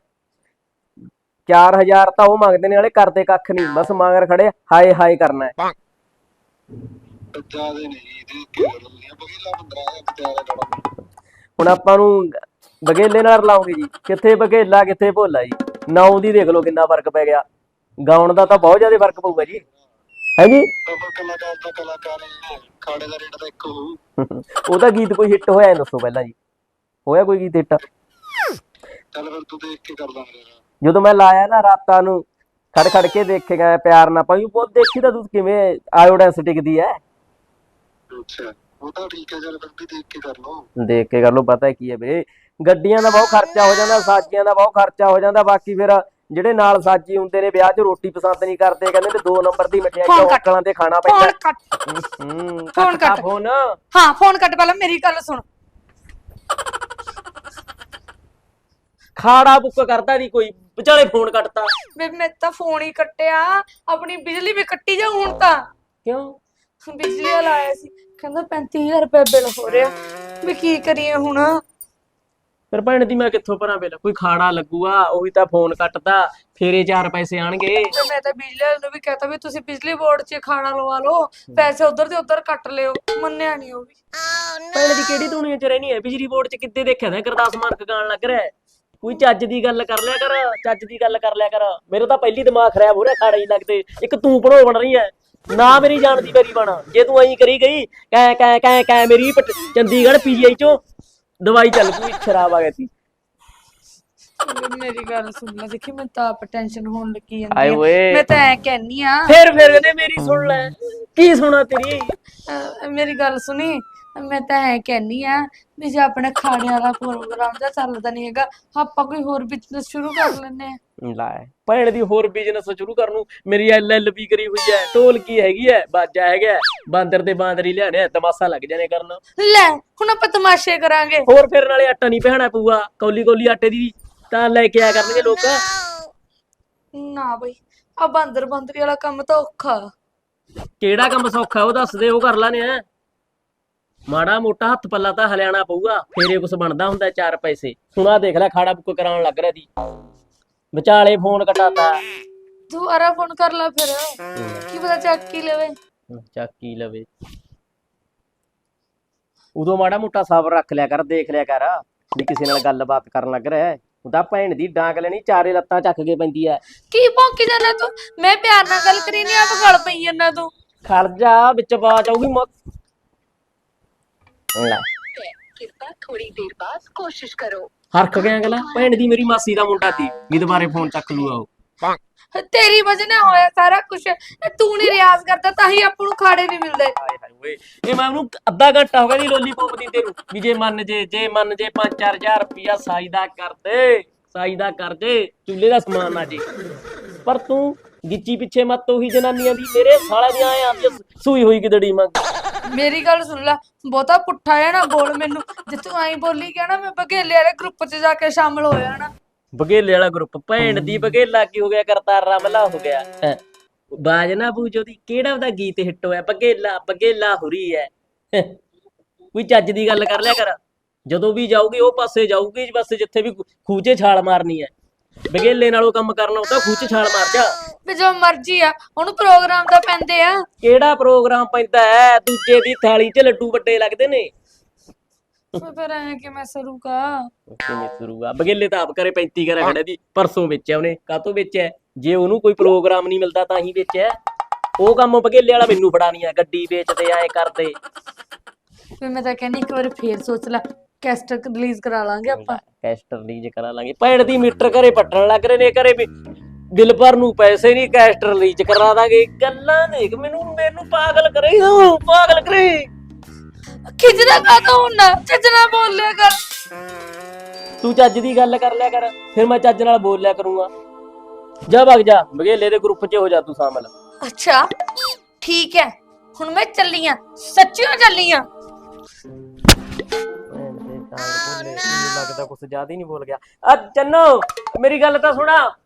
S1: 4000 ਤਾਂ ਉਹ ਮੰਗਦੇ ਨੇ ਨਾਲੇ ਕਰਦੇ ਕੱਖ ਨਹੀਂ। ਬਸ ਮਗਰ ਖੜੇ ਹਾਏ ਹਾਏ ਕਰਨਾ ਹੈ।
S3: ਜਿਆਦੇ ਨਹੀਂ ਦੇਖ ਕੇ ਕਰੋ ਤੁਸੀਂ ਬਗੀਲਾ 15000 ਤਿਆਰ ਕਰੋ
S1: ਹੁਣ ਆਪਾਂ ਨੂੰ ਬਗੇਲੇ ਨਾਲ ਲਾਉਂਗੇ ਜੀ। ਕਿੱਥੇ ਬਗੇਲਾ ਕਿੱਥੇ ਭੋਲਾ ਜੀ। ਨਾਉ ਦੀ ਦੇਖ ਲਓ ਕਿੰਨਾ ਫ਼ਰਕ ਪੈ ਗਿਆ। ਗਾਉਣ ਦਾ ਤਾਂ ਬਹੁਤ ਜ਼ਿਆਦਾ ਫ਼ਰਕ ਪਊਗਾ ਜੀ। ਹੈ ਜੀ
S3: ਤਾਂ ਕਲਾਕਾਰ ਦਾ ਕਲਾਕਾਰ ਹੀ ਹੈ ਖਾੜੇ ਦਾ ਰੇਟ ਤਾਂ ਇੱਕ ਹੋਊ।
S1: ਉਹਦਾ ਗੀਤ ਕੋਈ ਹਿੱਟ ਹੋਇਆ ਦੱਸੋ ਪਹਿਲਾਂ ਜੀ। ਹੋਇਆ ਕੋਈ ਗੀਤ ਹਿੱਟ?
S3: ਚੱਲ ਫਿਰ ਤੂੰ ਦੇਖ ਕੇ ਕਰ ਦਾਂਗੇ
S1: ਜਦੋਂ ਮੈਂ ਲਾਇਆ ਨਾ ਰਾਤਾਂ ਨੂੰ ਖੜ ਖੜ ਕੇ ਦੇਖੇਗਾ ਪਿਆਰ ਨਾ ਪਾਈ ਬਹੁਤ ਦੇਖੀ ਤਾਂ ਤੂੰ ਕਿਵੇਂ ਆਇਓਡੈਂਸ ਟਿਕਦੀ ਹੈ
S3: ਅੱਛਾ ਉਹ ਤਾਂ ਠੀਕ ਹੈ ਚੱਲ ਫਿਰ ਵੀ ਦੇਖ ਕੇ ਕਰ ਲਓ।
S1: ਦੇਖ ਕੇ ਕਰ ਲਓ ਪਤਾ ਕੀ ਹੈ ਵੀਰੇ ਗੱਡੀਆਂ ਦਾ ਬਹੁਤ ਖਰਚਾ ਹੋ ਜਾਂਦਾ ਸਾਜੀਆਂ ਦਾ ਬਹੁਤ ਖਰਚਾ ਹੋ ਜਾਂਦਾ ਬਾਕੀ ਫਿਰ ਜਿਹੜੇ ਨਾਲ ਸਾਜੀ ਹੁੰਦੇ ਨੇ ਵਿਆਹ 'ਚ ਰੋਟੀ ਪਸੰਦ ਨਹੀਂ ਕਰਦੇ ਕਹਿੰਦੇ ਤੇ ਦੋ ਨੰਬਰ ਦੀ ਮਠਿਆਈ
S2: ਫੋਨ ਕੱਟ।
S1: ਚੌਕਲਾਂ ਤੇ ਖਾਣਾ
S2: ਫੋਨ
S1: ਪੈਂਦਾ
S2: ਕੱਟ।
S1: ਹੂੰ
S2: ਫੋਨ ਕੱਟ।
S1: ਫੋਨ।
S2: ਹਾਂ ਫੋਨ ਕੱਟ ਪਹਿਲਾਂ ਮੇਰੀ ਗੱਲ ਸੁਣ।
S1: ਖਾੜਾ ਬੁੱਕ ਕਰਦਾ ਨਹੀਂ ਕੋਈ ਵਿਚਾਲੇ ਫੋਨ ਕੱਟਤਾ।
S2: ਵੇ ਮੈਂ ਤਾਂ ਫੋਨ ਹੀ ਕੱਟਿਆ ਆਪਣੀ ਬਿਜਲੀ ਵੀ ਕੱਟੀ ਜਾ ਹੁਣ ਤਾਂ।
S1: ਕਿਉਂ?
S2: ਬਿਜਲੀ ਵਾਲਾ ਆਇਆ ਸੀ ਕਹਿੰਦਾ 35000 ਰੁਪਏ ਬਿੱਲ ਹੋ ਰਿਹਾ। ਵੀ ਕੀ ਕਰੀਏ ਹੁਣ?
S1: ਫਿਰ ਭੈਣ ਦੀ ਮੈਂ ਕਿੱਥੋਂ ਭਰਾਂ ਬਿੱਲ? ਕੋਈ ਖਾੜਾ ਲੱਗੂਗਾ ਉਹੀ ਤਾਂ ਫੋਨ ਕੱਟਦਾ ਫੇਰੇ ਚਾਰ ਪੈਸੇ ਆਣਗੇ।
S2: ਤੇ ਮੈਂ ਤਾਂ ਬਿਜਲੀ ਵਾਲੇ ਨੂੰ ਵੀ ਕਹਤਾ ਵੀ ਤੁਸੀਂ ਬਿਜਲੀ ਬੋਰਡ 'ਚ ਖਾਣਾ ਲਵਾ ਲਓ ਪੈਸੇ ਉਧਰ ਦੇ ਉਧਰ ਕੱਟ ਲਿਓ ਮੰਨਿਆ ਨਹੀਂ ਉਹ ਵੀ।
S1: ਭੈਣ ਦੀ ਕਿਹੜੀ ਦੁਨੀਆ 'ਚ ਰਹਿਣੀ ਹੈ? ਬਿਜਲੀ ਬੋਰਡ 'ਚ ਕਿੱਦੇ ਦੇਖਿਆ ਨਾ ਗੁਰਦਾਸ ਮਾਨਕ ਗਾਣ ਲੱਗ ਰਿਹਾ ਹੈ। ਕੋਈ ਚੱਜ ਦੀ ਗੱਲ ਕਰ ਲਿਆ ਕਰ ਚੱਜ ਦੀ ਗੱਲ ਕਰ ਲਿਆ ਕਰ। ਮੇਰੇ ਤਾਂ ਪਹਿਲੀ ਦਿਮਾਗ ਖਰਾਬ ਹੋ ਰਿਹਾ ਖਾੜਾ ਹੀ ਲੱਗਦੇ। ਇੱਕ ਤੂੰ ਭਣੋ ਬਣ ਰਹੀ ਹੈ। ਨਾ ਮੇਰੀ ਜਾਣ ਦੀ ਮੇਰੀ ਬਣਾ। ਜੇ ਤੂੰ ਐਂ ਕਰੀ ਗਈ ਕੈ ਕੈ ਕੈ ਕੈ ਮੇਰੀ ਪਟ- ਚੰਡੀਗੜ੍ਹ ਪੀਜੀਆਈ ਚੋਂ ਦਵਾਈ ਚੱਲ ਪਈ ਸ਼ਰਾਬ ਆ ਗਈ ਸੀ।
S2: ਮੇਰੀ ਗੱਲ ਸੁਣ ਲੈ ਦੇਖੀ ਮੈਂ ਤਾਂ ਆਪ ਟੈਨਸ਼ਨ ਹੋਣ ਲੱਗੀ
S1: ਆਏ
S2: ਜਾਂਦੀ ਆ।
S1: ਓਏ।
S2: ਮੈਂ ਤਾਂ ਐ ਕਹਿਨੀ ਆ।
S1: ਫੇਰ ਫੇਰ ਕਹਿੰਦੇ ਮੇਰੀ ਸੁਣ ਲੈ ਕੀ ਸੁਣਾ ਤੇਰੀ?
S2: ਅਹ ਮੇਰੀ ਗੱਲ ਸੁਣੀ ਮੈਂ ਤਾਂ ਐ ਕਹਿਨੀ ਆ ਵੀ ਜੇ ਆਪਣੇ ਖਾਣੇ ਵਾਲਾ ਪ੍ਰੋਗਰਾਮ ਦਾ ਚੱਲਦਾ ਨਹੀਂ ਹੈਗਾ ਆਪਾਂ ਕੋਈ ਹੋਰ ਬਿਜ਼ਨਸ ਸ਼ੁਰੂ ਕਰ ਲੈਨੇ ਆ।
S1: ਲੈ ਭੈਣ ਦੀ ਹੋਰ ਬਿਜ਼ਨਸ ਸ਼ੁਰੂ ਕਰਨ ਨੂੰ ਮੇਰੀ ਐਲਐਲਬੀ ਕਰੀ ਹੋਈ ਹੈ ਢੋਲਕੀ ਹੈਗੀ ਹੈ ਬਾਜਾ ਹੈਗਾ ਬਾਂਦਰ ਤੇ ਬਾਂਦਰੀ ਲਿਆਣੇ ਤਮਾਸ਼ਾ ਲੱਗ ਜਾਣੇ ਕਰਨ।
S2: ਲੈ ਹੁਣ ਆਪਾਂ ਤਮਾਸ਼ੇ ਕਰਾਂਗੇ।
S1: ਹੋਰ ਫਿਰ ਨਾਲੇ ਆਟਾ ਨਹੀਂ ਪਹਿਣਾ ਪਊਗਾ ਕੌਲੀ ਕੌਲੀ ਆਟੇ ਦੀ ਤਾਂ ਲੈ ਕੇ ਆਇਆ ਕਰਨਗੇ ਲੋਕ।
S2: ਨਾ ਬਈ ਆ ਬਾਂਦਰ ਬਾਂਦਰੀ ਵਾਲਾ ਕੰਮ ਤਾਂ ਔਖਾ।
S1: ਕਿਹੜਾ ਕੰਮ ਸੌਖਾ ਉਹ ਦੱਸ ਦੇ ਉਹ ਕਰ ਲਾਨੇ ਆ। ਮਾੜਾ ਮੋਟਾ ਹੱਥ ਪੱਲਾ ਤਾਂ ਹਲਿਆਣਾ ਪਊਗਾ ਫੇਰੇ ਕੁਛ ਬਣਦਾ ਹੁੰਦਾ ਚਾਰ ਪੈਸੇ। ਸੁਣਾ ਦੇਖ ਲੈ ਖਾੜਾ ਬੁੱਕ ਕਰਾਉਣ ਲੱਗ ਰਿਹਾ ਦੀ। ਵਿਚਾਲੇ ਫੋਨ ਕਟਾਤਾ।
S2: ਦੁਬਾਰਾ ਫੋਨ ਕਰ ਲੈ ਫਿਰ। ਕੀ ਪਤਾ ਚੱਕ ਹੀ ਲਵੇ।
S1: ਚੱਕੀ ਲਵੇ। ਉਦੋਂ ਮਾੜਾ ਮੋਟਾ ਸਬਰ ਰੱਖ ਲਿਆ ਕਰ ਦੇਖ ਲਿਆ ਕਰ। ਵੀ ਕਿਸੇ ਨਾਲ ਗੱਲਬਾਤ ਕਰਨ ਲੱਗ ਰਿਹਾ ਹੈ। ਉਹਦਾ ਭੈਣ ਦੀ ਡਾਂਗ ਲੈਣੀ ਚਾਰੇ ਲੱਤਾਂ ਚੱਕ ਕੇ ਪੈਂਦੀ ਐ
S2: ਕੀ ਭੌਂਕੀ ਜਾਂਦਾ ਤੂੰ? ਮੈਂ ਪਿਆਰ ਨਾਲ ਗੱਲ ਕਰੀ ਨਹੀਂ ਆਪ ਗਲ ਪਈ ਜਾਂਦਾ ਤੂੰ।
S1: ਖੜ ਜਾ ਵਿੱਚ ਬਾਜ ਮੁੱਕ ਲੈ
S7: ਕਿਰਪਾ ਥੋੜੀ ਦੇਰ ਬਾਅਦ ਕੋਸ਼ਿਸ਼ ਕਰੋ।
S1: ਹਰਖ ਗਿਆ ਅਗਲਾ? ਭੈਣ ਦੀ ਮੇਰੀ ਮਾਸੀ ਦਾ ਮੁੰਡਾ ਸੀ। ਵੀ ਦੁਬਾਰੇ ਫੋਨ ਚੱਕ ਲੂਗਾ ਉਹ।
S2: ਤੇਰੀ ਵਜ੍ਹਾ ਨਾਲ ਹੋਇਆ ਸਾਰਾ ਕੁਝ ਤੂੰ ਨਹੀਂ ਰਿਆਜ਼ ਕਰਦਾ ਤਾਂ ਹੀ ਆਪਾਂ ਨੂੰ ਖਾੜੇ ਨਹੀਂ ਮਿਲਦੇ।
S1: ਇਹ ਮੈਂ ਉਹਨੂੰ ਅੱਧਾ ਘੰਟਾ ਹੋ ਗਿਆ ਦੀ ਲੋਲੀਪੌਪ ਦੀ ਤੈਨੂੰ। ਵੀ ਜੇ ਮੰਨ ਜੇ ਜੇ ਮੰਨ ਜੇ 5-4000 ਰੁਪਿਆ ਸਾਈਦਾ ਕਰ ਦੇ ਸਾਈਦਾ ਕਰ ਦੇ ਚੁੱਲ੍ਹੇ ਦਾ ਸਮਾਨ ਆ ਜੀ। ਪਰ ਤੂੰ ਗਿੱਚੀ ਪਿੱਛੇ ਮਤ ਉਹੀ ਜਨਾਨੀਆਂ ਦੀ ਮੇਰੇ ਸਾਲਾ ਦੀਆਂ ਆਏ ਆਪ ਸੂਈ ਹੋਈ ਕਿਦੜੀ ਮੰਗ।
S2: ਮੇਰੀ ਗੱਲ ਸੁਣ ਲੈ ਬਹੁਤਾ ਪੁੱਠਾ ਹੈ ਨਾ ਬੋਲ ਮੈਨੂੰ। ਜੇ ਤੂੰ ਐਂ ਬੋਲੀ ਗਿਆ ਨਾ ਮੈਂ ਬਘੇਲੇ ਵਾਲੇ ਗਰੁੱਪ 'ਚ ਜਾ ਕੇ ਸ਼ਾਮਲ ਹੋ ਜਾਣਾ।
S1: ਬਗੇਲੇ ਵਾਲਾ ਗਰੁੱਪ ਭੈਣ ਦੀ ਬਗੇਲਾ ਕੀ ਹੋ ਗਿਆ ਕਰਤਾਰ ਰਮਲਾ ਹੋ ਗਿਆ। ਹੈਂ। ਬਾਜ ਨਾ ਬੂਝੋ ਦੀ ਕਿਹੜਾ ਉਹਦਾ ਗੀਤ ਹਿੱਟ ਹੋਇਆ? ਬਗੇਲਾ ਬਗੇਲਾ ਹੁਰੀ ਹੈ ਹੈਂ। ਕੋਈ ਚੱਜ ਦੀ ਗੱਲ ਕਰ ਲਿਆ ਕਰ। ਜਦੋਂ ਵੀ ਜਾਊਗੀ ਉਹ ਪਾਸੇ ਜਾਊਗੀ ਬਸ ਜਿੱਥੇ ਵੀ ਖੂਚੇ ਛਾਲ ਮਾਰਨੀ ਹੈ ਬਗੇਲੇ ਨਾਲੋਂ ਕੰਮ ਕਰਨਾ ਹੁੰਦਾ ਖੂਚੇ ਛਾਲ ਮਾਰ ਜਾ।
S2: ਵੀ ਜੋ ਮਰਜ਼ੀ ਆ ਉਹਨੂੰ ਪ੍ਰੋਗਰਾਮ ਤਾਂ ਪੈਂਦੇ ਆ।
S1: ਕਿਹੜਾ ਪ੍ਰੋਗਰਾਮ ਪੈਂਦਾ ਹੈ? ਦੂਜੇ ਦੀ ਥਾਲੀ 'ਚ ਲੱਡੂ ਵੱਡੇ ਲੱਗਦੇ ਨੇ।
S2: ਫਿਰ ਐਂ ਕਿ ਮੈਂ ਸਰੂਗਾ
S1: ਕਿਵੇਂ ਸਰੂਗਾ? ਬਗੇਲੇ ਤਾਂ ਆਪ ਕਰੇ 35 ਕਰੇ ਖੜਾ ਦੀ ਪਰਸੋਂ ਵੇਚਿਆ ਉਹਨੇ। ਕਾਤੋਂ ਵੇਚਿਆ? ਜੇ ਉਹਨੂੰ ਕੋਈ ਪ੍ਰੋਗਰਾਮ ਨਹੀਂ ਮਿਲਦਾ ਤਾਂ ਹੀ ਵੇਚਿਆ। ਉਹ ਕੰਮ ਬਗੇਲੇ ਵਾਲਾ ਮੈਨੂੰ ਫੜਾਣੀ ਆ ਗੱਡੀ ਵੇਚਦੇ ਐ ਕਰਦੇ।
S2: ਫਿਰ ਮੈਂ ਤਾਂ ਕਹਿੰਦੀ ਇੱਕ ਵਾਰ ਫੇਰ ਸੋਚ ਲੈ। ਕੈਸਟ ਰਿਲੀਜ਼ ਕਰਾ ਲਾਂਗੇ ਆਪਾਂ।
S1: ਕੈਸਟ ਰਿਲੀਜ਼ ਕਰਾ ਲਾਂਗੇ। ਭੈਣ ਦੀ ਮੀਟਰ ਘਰੇ ਪੱਟਣ ਲੱਗ ਰਹੇ ਨੇ ਘਰੇ ਵੀ। ਬਿੱਲ ਭਰ ਨੂੰ ਪੈਸੇ ਨਹੀਂ ਕੈਸਟ ਰਿਲੀਜ਼ ਕਰਾ ਦਾਂਗੇ। ਗੱਲਾਂ ਦੇਖ ਮੈਨੂੰ ਮੈਨੂੰ ਪਾਗਲ ਕਰੇ ਉਹ ਪਾਗਲ ਕਰੇ।
S2: ਖਿਜਦਾ ਕਾਤੋਂ ਹੁੰਦਾ? ਚੱਜਣਾ ਬੋਲ ਲਿਆ ਕਰ।
S1: ਤੂੰ ਚੱਜ ਦੀ ਗੱਲ ਕਰ ਲਿਆ ਕਰ ਫਿਰ ਮੈਂ ਚੱਜ ਨਾਲ ਬੋਲ ਲਿਆ ਕਰੂੰਗਾ। ਜਾ ਵਗ ਜਾ ਬਗੇਲੇ ਦੇ ਗਰੁੱਪ 'ਚ ਹੋ ਜਾ ਤੂੰ ਸ਼ਾਮਲ।
S2: ਅੱਛਾ ਠੀਕ ਹੈ। ਹੁਣ ਮੈਂ ਚੱਲੀ ਆਂ। ਸੱਚੀਓ ਚੱਲੀ ਆਂ।
S1: ਭੈਣ ਦੇ ਮੈਨੂੰ ਲੱਗਦਾ ਕੁਝ ਜ਼ਿਆਦਾ ਹੀ ਨਹੀਂ ਬੋਲ ਗਿਆ। ਆ ਚੰਨੋ, ਮੇਰੀ ਗੱਲ ਤਾਂ ਸੁਣਾ।